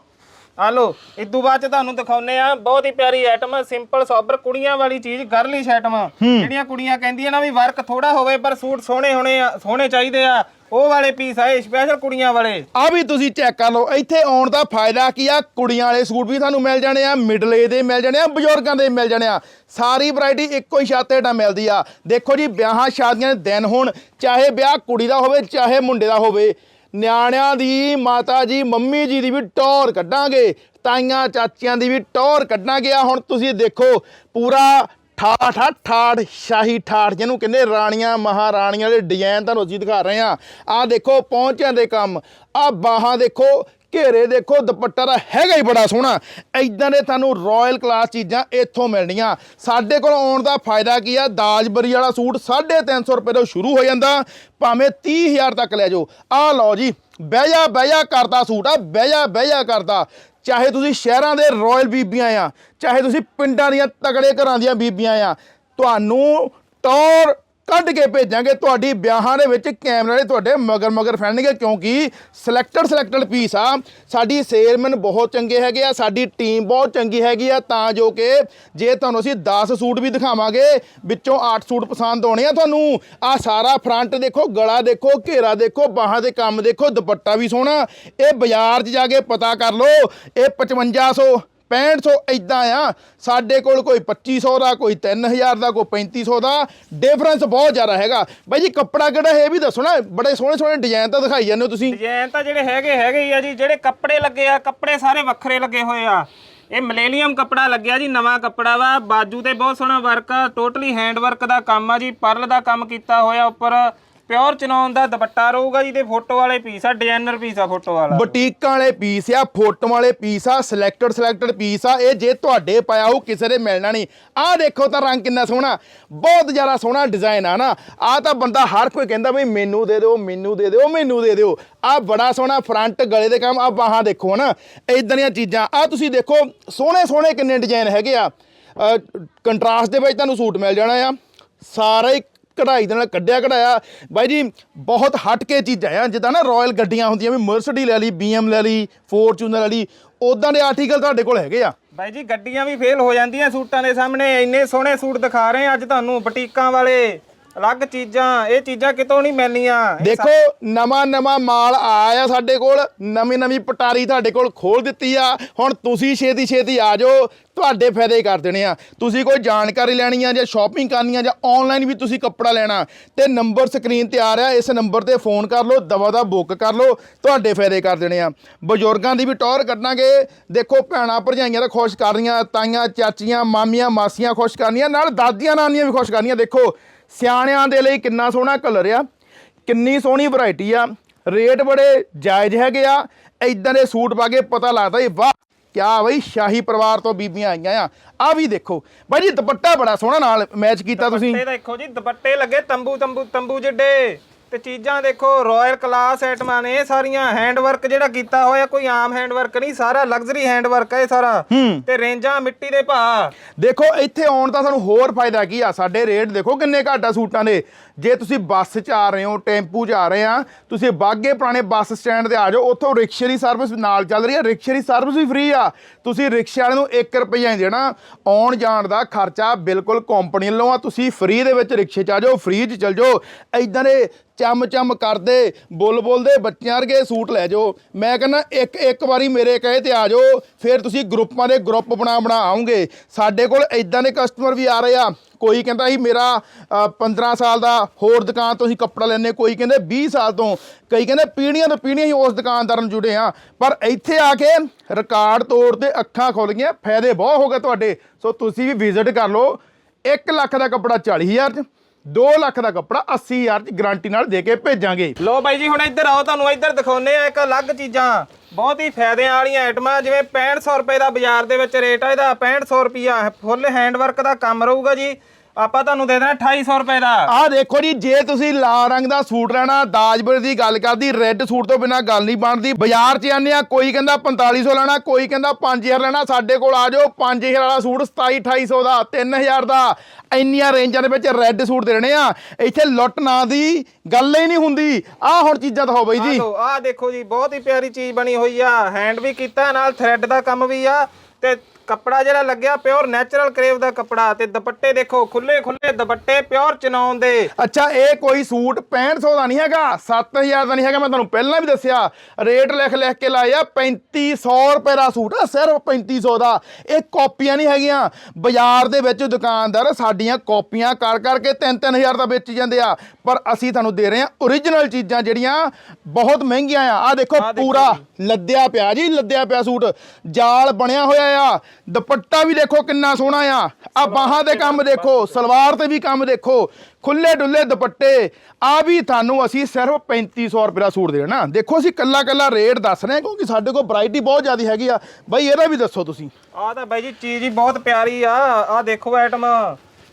ਆ ਲੋ ਇਦੋਂ ਬਾਅਦ ਚ ਤੁਹਾਨੂੰ ਦਿਖਾਉਨੇ ਆ ਬਹੁਤ ਹੀ ਪਿਆਰੀ ਆਈਟਮ ਸਿੰਪਲ ਸੋਬਰ ਕੁੜੀਆਂ ਵਾਲੀ ਚੀਜ਼ ਗਰਲਿਸ਼ ਆਈਟਮ ਜਿਹੜੀਆਂ ਕੁੜੀਆਂ ਕਹਿੰਦੀਆਂ ਨਾ ਵੀ ਵਰਕ ਥੋੜਾ ਹੋਵੇ ਪਰ ਸੂਟ ਸੋਹਣੇ ਹੋਣੇ ਆ ਸੋਹਣੇ ਚਾਹੀਦੇ ਆ। ਉਹ ਵਾਲੇ ਪੀਸ ਆਏ ਸਪੈਸ਼ਲ ਕੁੜੀਆਂ ਵਾਲੇ। ਆ ਵੀ ਤੁਸੀਂ ਚੈੱਕ ਕਰ ਲਓ ਇੱਥੇ ਆਉਣ ਦਾ ਫਾਇਦਾ ਕੀ ਆ? ਕੁੜੀਆਂ ਵਾਲੇ ਸੂਟ ਵੀ ਤੁਹਾਨੂੰ ਮਿਲ ਜਾਣੇ ਆ ਮਿਡਲ ਏਜ ਦੇ ਮਿਲ ਜਾਣੇ ਆ ਬਜ਼ੁਰਗਾਂ ਦੇ ਮਿਲ ਜਾਣੇ ਆ। ਸਾਰੀ ਵੈਰਾਈਟੀ ਇੱਕੋ ਹੀ ਛੱਤ ਹੇਠਾਂ ਮਿਲਦੀ ਆ। ਦੇਖੋ ਜੀ ਵਿਆਹਾਂ ਸ਼ਾਦੀਆਂ ਦੇ ਦਿਨ ਹੋਣ ਚਾਹੇ ਵਿਆਹ ਕੁੜੀ ਦਾ ਹੋਵੇ ਚਾਹੇ ਮੁੰਡੇ ਦਾ ਹੋਵੇ। ਨਿਆਣਿਆਂ ਦੀ ਮਾਤਾ ਜੀ, ਮੰਮੀ ਜੀ ਦੀ ਵੀ ਟੌਰ ਕੱਢਾਂਗੇ, ਤਾਈਆਂ ਚਾਚੀਆਂ ਦੀ ਵੀ ਟੌਰ ਕੱਢਾਂਗੇ। ਆ ਹੁਣ ਤੁਸੀਂ ਦੇਖੋ, ਪੂਰਾ ਠਾਠ ਆ ਠਾਠ, ਸ਼ਾਹੀ ਠਾਠ, ਜਿਹਨੂੰ ਕਹਿੰਦੇ ਰਾਣੀਆਂ, ਮਹਾਰਾਣੀਆਂ ਦੇ ਡਿਜ਼ਾਈਨ ਤੁਹਾਨੂੰ ਅਸੀਂ ਦਿਖਾ ਰਹੇ ਆ ਆ ਦੇਖੋ ਪਹੁੰਚਿਆਂ ਦੇ ਕੰਮ। ਆ ਬਾਹਾਂ ਦੇਖੋ ਘੇਰੇ ਦੇਖੋ ਦੁਪੱਟਾ ਦਾ ਹੈਗਾ ਹੀ ਬੜਾ ਸੋਹਣਾ। ਐਦਾਂ ਦੇ ਤੁਹਾਨੂੰ ਰਾਇਲ ਕਲਾਸ ਚੀਜ਼ਾਂ ਇੱਥੋਂ ਮਿਲਣੀਆਂ। ਸਾਡੇ ਕੋਲ ਆਉਣ ਦਾ ਫਾਇਦਾ ਕੀ ਆ? ਦਾਜਬਰੀ ਵਾਲਾ ਸੂਟ 350 ਰੁਪਏ ਤੋਂ ਸ਼ੁਰੂ ਹੋ ਜਾਂਦਾ। ਭਾਵੇਂ 30000 ਤੱਕ ਲੈ ਜਾਓ। ਆ ਲਓ ਜੀ ਬਹਿ ਜਾ ਬਹਿ ਜਾ ਕਰਦਾ ਸੂਟ ਆ ਬਹਿ ਜਾ ਬਹਿ ਜਾ ਕਰਦਾ। ਚਾਹੇ ਤੁਸੀਂ ਸ਼ਹਿਰਾਂ ਦੇ ਰਾਇਲ ਬੀਬੀਆਂ ਆ, ਚਾਹੇ ਤੁਸੀਂ ਪਿੰਡਾਂ ਦੀਆਂ ਤਗੜੇ ਘਰਾਂ ਦੀਆਂ ਬੀਬੀਆਂ ਆ, ਤੁਹਾਨੂੰ ਟੌਰ ਕੱਢ ਕੇ ਭੇਜਾਂਗੇ। ਤੁਹਾਡੀ ਵਿਆਹਾਂ ਦੇ ਵਿੱਚ ਕੈਮਰੇ ਤੁਹਾਡੇ ਮਗਰ ਮਗਰ ਫੈਣਗੇ ਕਿਉਂਕਿ ਸਿਲੈਕਟਡ ਸਿਲੈਕਟਡ ਪੀਸ ਆ। ਸਾਡੀ ਸੇਲਮੈਨ ਬਹੁਤ ਚੰਗੇ ਹੈਗੇ ਆ, ਸਾਡੀ ਟੀਮ ਬਹੁਤ ਚੰਗੀ ਹੈਗੀ ਆ, ਤਾਂ ਜੋ ਕਿ ਜੇ ਤੁਹਾਨੂੰ ਅਸੀਂ 10 ਸੂਟ ਵੀ ਦਿਖਾਵਾਂਗੇ, ਵਿੱਚੋਂ 8 ਸੂਟ ਪਸੰਦ ਆਉਣੇ ਆ ਤੁਹਾਨੂੰ। ਆ ਸਾਰਾ ਫਰੰਟ ਦੇਖੋ, ਗਲਾ ਦੇਖੋ, ਘੇਰਾ ਦੇਖੋ, ਬਾਹਾਂ ਦੇ ਕੰਮ ਦੇਖੋ, ਦੁਪੱਟਾ ਵੀ ਸੋਹਣਾ। ਇਹ ਬਾਜ਼ਾਰ 'ਚ ਜਾ ਕੇ ਪਤਾ ਕਰ ਲਓ, ਇਹ 5500 6500 ਇਦਾਂ ਆ। ਸਾਡੇ ਕੋਲ ਕੋਈ 2500 ਦਾ, ਕੋਈ 3000 ਦਾ, ਕੋਈ 3500 ਦਾ ਡਿਫਰੈਂਸ ਬਹੁਤ ਜ਼ਿਆਦਾ ਹੈਗਾ। ਬਾਈ ਜੀ, ਕੱਪੜਾ ਕਿਹੜਾ ਹੈ ਇਹ ਵੀ ਦੱਸੋ ਨਾ, ਬੜੇ ਸੋਹਣੇ ਸੋਹਣੇ ਡਿਜ਼ਾਈਨ ਤਾਂ ਦਿਖਾਈ ਜਾਂਦੇ ਹੋ ਤੁਸੀਂ। ਡਿਜ਼ਾਈਨ ਤਾਂ ਜਿਹੜੇ ਹੈਗੇ ਹੈਗੇ ਹੀ ਆ ਜੀ। ਜਿਹੜੇ ਕੱਪੜੇ ਲੱਗੇ ਆ, ਕੱਪੜੇ ਸਾਰੇ ਵੱਖਰੇ ਲੱਗੇ ਹੋਏ ਆ। ਇਹ ਮਿਲੇਨੀਅਮ ਕੱਪੜਾ ਲੱਗਿਆ ਜੀ, ਨਵਾਂ ਕੱਪੜਾ ਵਾ। ਬਾਜੂ ਤੇ ਬਹੁਤ ਸੋਹਣਾ ਵਰਕ ਆ ਟੋਟਲੀ ਹੈਂਡ ਵਰਕ ਦਾ ਕੰਮ ਆ ਜੀ। ਪਰਲ ਦਾ ਕੰਮ ਕੀਤਾ ਹੋਇਆ ਉੱਪਰ। ਪਿਓਰ ਚਨੌਨ ਦਾ ਦੁਪੱਟਾ ਰਹੂਗਾ ਜੀ, ਤੇ ਫੋਟੋ ਵਾਲੇ ਪੀਸ ਆ ਡਿਜ਼ਾਈਨਰ ਪੀਸ ਆ ਫੋਟੋ ਵਾਲਾ। ਬੁਟੀਕਾਂ ਵਾਲੇ ਪੀਸ ਆ ਫੋਟੋ ਵਾਲੇ ਪੀਸ ਆ ਸਿਲੈਕਟਡ ਸਿਲੈਕਟਡ ਪੀਸ ਆ, ਇਹ ਜੇ ਤੁਹਾਡੇ ਪਾਇਆ ਹੋ ਕਿਸੇ ਦੇ ਮਿਲਣਾ ਨਹੀਂ। ਆਹ ਦੇਖੋ ਤਾਂ ਰੰਗ ਕਿੰਨਾ ਸੋਹਣਾ, ਬਹੁਤ ਜ਼ਿਆਦਾ ਸੋਹਣਾ ਡਿਜ਼ਾਈਨ ਆ ਨਾ। ਆਹ ਤਾਂ ਬੰਦਾ ਹਰ ਕੋਈ ਕਹਿੰਦਾ ਵੀ ਮੈਨੂੰ ਦੇ ਦਿਓ, ਮੈਨੂੰ ਦੇ ਦਿਓ, ਮੈਨੂੰ ਦੇ ਦਿਓ। ਆਹ ਬੜਾ ਸੋਹਣਾ ਫਰੰਟ ਗਲੇ ਦੇ ਕੰਮ, ਆ ਬਾਹਾਂ ਦੇਖੋ ਨਾ ਇਦਾਂ ਦੀਆਂ ਚੀਜ਼ਾਂ। ਆ ਤੁਸੀਂ ਦੇਖੋ ਸੋਹਣੇ ਸੋਹਣੇ ਕਿੰਨੇ ਡਿਜ਼ਾਈਨ ਹੈਗੇ ਆ। ਕੰਟਰਾਸਟ ਦੇ ਵਿੱਚ ਤੁਹਾਨੂੰ ਸੂਟ ਮਿਲ ਜਾਣਾ ਆ। ਸਾਰਾ ਹੀ ਕਢਾਈ ਦੇ ਨਾਲ ਕੱਢਿਆ ਕਢਾਇਆ। ਬਾਈ ਜੀ, ਬਹੁਤ ਹਟ ਕੇ ਚੀਜ਼ਾਂ ਆ, ਜਿੱਦਾਂ ਨਾ ਰਾਇਲ ਗੱਡੀਆਂ ਹੁੰਦੀਆਂ ਵੀ ਮਰਸਡੀ ਲੈ ਲਈ ਬੀਐਮ ਲੈ ਲਈ ਫੋਰਚੂਨਰ ਲੈ ਲਈ ਉਦਾਂ ਦੇ ਆਰਟੀਕਲ ਤੁਹਾਡੇ ਕੋਲ ਹੈਗੇ ਆ। ਬਾਈ ਜੀ, ਗੱਡੀਆਂ ਵੀ ਫੇਲ ਹੋ ਜਾਂਦੀਆਂ ਸੂਟਾਂ ਦੇ ਸਾਹਮਣੇ, ਇੰਨੇ ਸੋਹਣੇ ਸੂਟ ਦਿਖਾ ਰਹੇ ਆ ਅੱਜ ਤੁਹਾਨੂੰ, ਬੁਟੀਕਾਂ ਵਾਲੇ। ਅਲੱਗ ਚੀਜ਼ਾਂ ਇਹ ਚੀਜ਼ਾਂ ਕਿਤੋਂ ਨਹੀਂ ਮਿਲਣੀਆਂ। ਦੇਖੋ ਨਵਾਂ ਨਵਾਂ ਮਾਲ ਆਇਆ ਸਾਡੇ ਕੋਲ ਨਵੀਂ ਨਵੀਂ ਪਟਾਰੀ ਤੁਹਾਡੇ ਕੋਲ ਖੋਲ ਦਿੱਤੀ ਆ। ਹੁਣ ਤੁਸੀਂ ਛੇਤੀ ਛੇਤੀ ਆ ਜਾਓ ਤੁਹਾਡੇ ਫਾਇਦੇ ਕਰ ਦੇਣੇ ਆ। ਤੁਸੀਂ ਕੋਈ ਜਾਣਕਾਰੀ ਲੈਣੀ ਆ ਜਾਂ ਸ਼ਾਪਿੰਗ ਕਰਨੀ ਆ ਜਾਂ ਆਨਲਾਈਨ ਵੀ ਤੁਸੀਂ ਕੱਪੜਾ ਲੈਣਾ ਤੇ ਨੰਬਰ ਸਕਰੀਨ ਤੇ ਆ ਰਿਹਾ ਇਸ ਨੰਬਰ ਤੇ ਫੋਨ ਕਰ ਲਓ ਦਵਾ ਦਾ ਬੁੱਕ ਕਰ ਲਓ ਤੁਹਾਡੇ ਫਾਇਦੇ ਕਰ ਦੇਣੇ ਆ। ਬਜ਼ੁਰਗਾਂ ਦੀ ਵੀ ਟੌਰ ਕੱਢਾਂਗੇ। ਦੇਖੋ ਭੈਣਾਂ ਭਰਜਾਈਆਂ ਤਾਂ ਖੁਸ਼ ਕਰ ਰਹੀਆਂ ਤਾਈਆਂ ਚਾਚੀਆਂ ਮਾਮੀਆਂ ਮਾਸੀਆਂ ਖੁਸ਼ ਕਰਨੀਆਂ ਨਾਲ ਦਾਦੀਆਂ ਨਾਨੀਆਂ ਵੀ ਖੁਸ਼ ਕਰਨੀਆਂ। ਦੇਖੋ ਸਿਆਣਿਆਂ ਦੇ ਲਈ ਕਿੰਨਾ ਸੋਹਣਾ ਕਲਰ ਆ, ਕਿੰਨੀ ਸੋਹਣੀ ਵੈਰਾਈਟੀ ਆ, ਰੇਟ ਬੜੇ ਜਾਇਜ਼ ਹੈਗੇ ਆ ਇਦਾਂ ਦੇ ਸੂਟ ਪਾ ਕੇ ਪਤਾ ਲੱਗਦਾ ਇਹ ਵਾਹ, ਕਿਆ ਬਈ ਸ਼ਾਹੀ ਪਰਿਵਾਰ ਤੋਂ ਬੀਬੀਆਂ ਆਈਆਂ ਆ। ਆ ਵੀ ਦੇਖੋ, ਬਾਈ ਜੀ ਦੁਪੱਟਾ ਬੜਾ ਸੋਹਣਾ ਨਾਲ ਮੈਚ ਕੀਤਾ ਤੁਸੀਂ। ਦੁਪੱਟੇ ਦੇਖੋ ਜੀ, ਦੁਪੱਟੇ ਲੱਗੇ ਤੰਬੂ ਤੰਬੂ ਤੰਬੂ ਜਿੱਡੇ। ਤੇ ਚੀਜ਼ਾਂ ਦੇਖੋ ਰਾਇਲ ਕਲਾਸ ਆਈਟਮਾਂ ਨੇ ਇਹ ਸਾਰੀਆਂ ਹੈਂਡ ਵਰਕ ਜਿਹੜਾ ਕੀਤਾ ਹੋਇਆ ਕੋਈ ਆਮ ਹੈਂਡ ਵਰਕ ਨਹੀਂ ਸਾਰਾ ਲਗਜ਼ਰੀ ਹੈਂਡ ਵਰਕ ਹੈ ਇਹ ਸਾਰਾ। ਤੇ ਰੇਂਜਾਂ ਮਿੱਟੀ ਦੇ ਭਾ ਦੇਖੋ ਇੱਥੇ ਆਉਣ ਦਾ ਸਾਨੂੰ ਹੋਰ ਫਾਇਦਾ ਕੀ ਆ? ਸਾਡੇ ਰੇਟ ਦੇਖੋ ਕਿੰਨੇ ਘੱਟ ਆ ਸੂਟਾਂ ਦੇ। ਜੇ ਤੁਸੀਂ ਬੱਸ 'ਚ ਆ ਰਹੇ ਹੋ, ਟੈਂਪੂ 'ਚ ਆ ਰਹੇ ਆ, ਤੁਸੀਂ ਬਾਗੇ ਪੁਰਾਣੇ ਬੱਸ ਸਟੈਂਡ ਤੇ ਆ ਜਾਓ, ਉੱਥੋਂ ਰਿਕਸ਼ੇ ਦੀ ਸਰਵਿਸ ਨਾਲ ਚੱਲ ਰਹੀ ਆ, ਰਿਕਸ਼ੇ ਦੀ ਸਰਵਿਸ ਵੀ ਫ੍ਰੀ ਆ। ਤੁਸੀਂ ਰਿਕਸ਼ੇ ਵਾਲੇ ਨੂੰ 1 ਰੁਪਈਆ ਨਹੀਂ ਦੇਣਾ, ਆਉਣ ਜਾਣ ਦਾ ਖਰਚਾ ਬਿਲਕੁਲ ਕੰਪਨੀ ਵੱਲੋਂ ਆ, ਤੁਸੀਂ ਫ੍ਰੀ ਦੇ ਵਿੱਚ ਰਿਕਸ਼ੇ 'ਚ ਆ ਜਾਓ ਫ੍ਰੀ 'ਚ ਚੱਲ ਜਾਓ। ਐਦਾਂ ਦੇ ਚਮ ਚਮ ਕਰਦੇ ਬੁੱਲ ਬੁੱਲ ਬੱਚਿਆਂ ਵਰਗੇ ਸੂਟ ਲੈ ਜਾਓ। ਮੈਂ ਕਹਿੰਦਾ ਇੱਕ ਇੱਕ ਵਾਰੀ ਮੇਰੇ ਕਹੇ ਤੇ ਆ ਜਾਓ, ਫਿਰ ਤੁਸੀਂ ਗਰੁੱਪਾਂ ਦੇ ਗਰੁੱਪ ਬਣਾ ਬਣਾ ਆਉਂਗੇ ਸਾਡੇ ਕੋਲ ਐਦਾਂ ਦੇ ਕਸਟਮਰ ਵੀ ਆ ਰਹੇ ਆ। ਕੋਈ ਕਹਿੰਦਾ ਸੀ ਮੇਰਾ ਅ, 15 ਸਾਲ ਦਾ ਹੋਰ ਦੁਕਾਨ ਤੋਂ ਹੀ ਕੱਪੜਾ ਲੈਣੇ ਕੋਈ ਕਹਿੰਦੇ 20 ਸਾਲ ਤੋਂ। ਕਈ ਕਹਿੰਦੇ ਪੀੜੀਆਂ ਤੋਂ ਪੀੜੀਆਂ ਹੀ ਉਸ ਦੁਕਾਨਦਾਰ ਨੂੰ ਜੁੜੇ ਆ ਪਰ ਇੱਥੇ ਆ ਕੇ ਰਿਕਾਰਡ ਤੋੜ ਤੇ ਅੱਖਾਂ ਖੁੱਲ ਗਈਆਂ। ਫਾਇਦੇ ਬਹੁਤ ਹੋ ਗਏ ਤੁਹਾਡੇ। ਸੋ ਤੁਸੀਂ ਵੀ ਵਿਜ਼ਿਟ ਕਰ ਲਓ। 1 ਲੱਖ ਦਾ ਕੱਪੜਾ 40000 ਚ। 2 ਲੱਖ ਦਾ ਕੱਪੜਾ 80000 ਚ ਗਾਰੰਟੀ ਨਾਲ ਦੇ ਕੇ ਭੇਜਾਂਗੇ। ਲੋ ਬਾਈ ਜੀ, ਹੁਣ ਇੱਧਰ ਆਓ, ਤੁਹਾਨੂੰ ਇੱਧਰ ਦਿਖਾਉਨੇ ਆ ਇੱਕ ਅਲੱਗ ਚੀਜ਼ਾਂ। ਬਹੁਤ ਹੀ ਫਾਇਦਿਆਂ ਵਾਲੀਆਂ ਆਈਟਮਾਂ, ਜਿਵੇਂ 6500 ਰੁਪਏ ਦਾ ਬਾਜ਼ਾਰ ਦੇ ਵਿੱਚ ਰੇਟ ਆ, ਇਹਦਾ 6500 ਰੁਪਿਆ ਫੁੱਲ ਹੈਂਡ ਵਰਕ ਦਾ ਕੰਮ ਰਹੂਗਾ ਜੀ। ਆਪਾਂ ਤੁਹਾਨੂੰ ਦੇ ਦੇਣਾ 2800 ਰੁਪਏ ਦਾ। ਆਹ ਦੇਖੋ ਜੀ ਜੇ ਤੁਸੀਂ ਲਾਲ ਰੰਗ ਦਾ ਸੂਟ ਲੈਣਾ ਦਾਜਬਰ ਦੀ ਗੱਲ ਕਰਦੀ ਰੈੱਡ ਸੂਟ ਤੋਂ ਬਿਨਾ ਗੱਲ ਨਹੀਂ ਬਣਦੀ। ਬਾਜ਼ਾਰ 'ਚ ਆਨੇ ਆ ਕੋਈ ਕਹਿੰਦਾ 4500 ਲੈਣਾ ਕੋਈ ਕਹਿੰਦਾ 5000 ਲੈਣਾ ਸਾਡੇ ਕੋਲ ਆ ਜਾਓ 5000 ਵਾਲਾ ਸੂਟ 27 2800 ਦਾ 3000 ਦਾ। ਇੰਨੀਆਂ ਰੇਂਜਾਂ ਦੇ ਵਿੱਚ ਰੈੱਡ ਸੂਟ ਦੇਣੇ ਆ। ਇੱਥੇ ਲੁੱਟ ਨਾ ਦੀ ਗੱਲ ਹੀ ਨਹੀਂ ਹੁੰਦੀ। ਆਹ ਹੁਣ ਚੀਜ਼ਾਂ ਦਿਖਾਓ ਬਾਈ ਜੀ। ਆਹ ਦੇਖੋ ਜੀ ਬਹੁਤ ਹੀ ਪਿਆਰੀ ਚੀਜ਼ ਬਣੀ ਹੋਈ ਆ। ਹੈਂਡ ਵੀ ਕੀਤਾ ਨਾਲ ਥ੍ਰੈਡ ਦਾ ਕੰਮ ਵੀ ਆ। ਤੇ ਕੱਪੜਾ ਜਿਹੜਾ ਲੱਗਿਆ ਪਿਓਰ ਨੈਚੁਰਲ ਕਰੇਵ ਦਾ ਕੱਪੜਾ ਤੇ ਦੁਪੱਟੇ ਦੇਖੋ ਖੁੱਲੇ ਖੁੱਲੇ ਦੁਪੱਟੇ ਪਿਓਰ ਚਨੌਨ ਦੇ। ਅੱਛਾ ਇਹ ਕੋਈ ਸੂਟ 6500 ਦਾ ਨਹੀਂ ਹੈਗਾ 7000 ਦਾ ਨਹੀਂ ਹੈਗਾ ਮੈਂ ਤੁਹਾਨੂੰ ਪਹਿਲਾਂ ਵੀ ਦੱਸਿਆ। ਰੇਟ ਲਿਖ ਲਿਖ ਕੇ ਲਾਇਆ 3500 ਰੁਪਏ ਦਾ ਸੂਟ ਸਿਰਫ 3500 ਦਾ। ਇਹ ਕਾਪੀਆਂ ਨਹੀਂ ਹੈਗੀਆਂ। ਬਾਜ਼ਾਰ ਦੇ ਵਿੱਚ ਦੁਕਾਨਦਾਰ ਸਾਡੀਆਂ ਕਾਪੀਆਂ ਕਰ ਕਰਕੇ 3-3000 ਦਾ ਵੇਚੀ ਜਾਂਦੇ ਆ। ਪਰ ਅਸੀਂ ਤੁਹਾਨੂੰ ਦੇ ਰਹੇ ਹਾਂ ਓਰੀਜਨਲ ਚੀਜ਼ਾਂ ਜਿਹੜੀਆਂ ਬਹੁਤ ਮਹਿੰਗੀਆਂ ਆ। ਆ ਦੇਖੋ ਪੂਰਾ ਲੱਦਿਆ ਪਿਆ ਜੀ ਲੱਦਿਆ ਪਿਆ ਸੂਟ। ਜਾਲ ਬਣਿਆ ਹੋਇਆ ਆ। ਦੁਪੱਟਾ ਵੀ ਦੇਖੋ ਕਿੰਨਾ ਸੋਹਣਾ ਆ। ਆ ਬਾਹਾਂ ਦੇ ਕੰਮ ਦੇਖੋ ਸਲਵਾਰ ਤੇ ਵੀ ਕੰਮ ਦੇਖੋ। ਖੁੱਲੇ ਡੁੱਲੇ ਦੁਪੱਟੇ। ਆ ਵੀ ਤੁਹਾਨੂੰ ਅਸੀਂ ਸਿਰਫ 3500 ਰੁਪਏ ਦਾ ਸੂਟ ਦੇਣਾ ਦੇਖੋ ਅਸੀਂ ਕੱਲਾ ਕੱਲਾ ਰੇਟ ਦੱਸ ਰਹੇ ਹਾਂ ਕਿਉਂਕਿ ਸਾਡੇ ਕੋਲ ਵੈਰਾਈਟੀ ਬਹੁਤ ਜ਼ਿਆਦੀ ਹੈਗੀ ਆ। ਬਾਈ ਇਹਦਾ ਵੀ ਦੱਸੋ ਤੁਸੀਂ। ਆਹ ਤਾਂ ਬਾਈ ਜੀ ਚੀਜ਼ ਹੀ ਬਹੁਤ ਪਿਆਰੀ ਆ। ਆਹ ਦੇਖੋ ਆਈਟਮ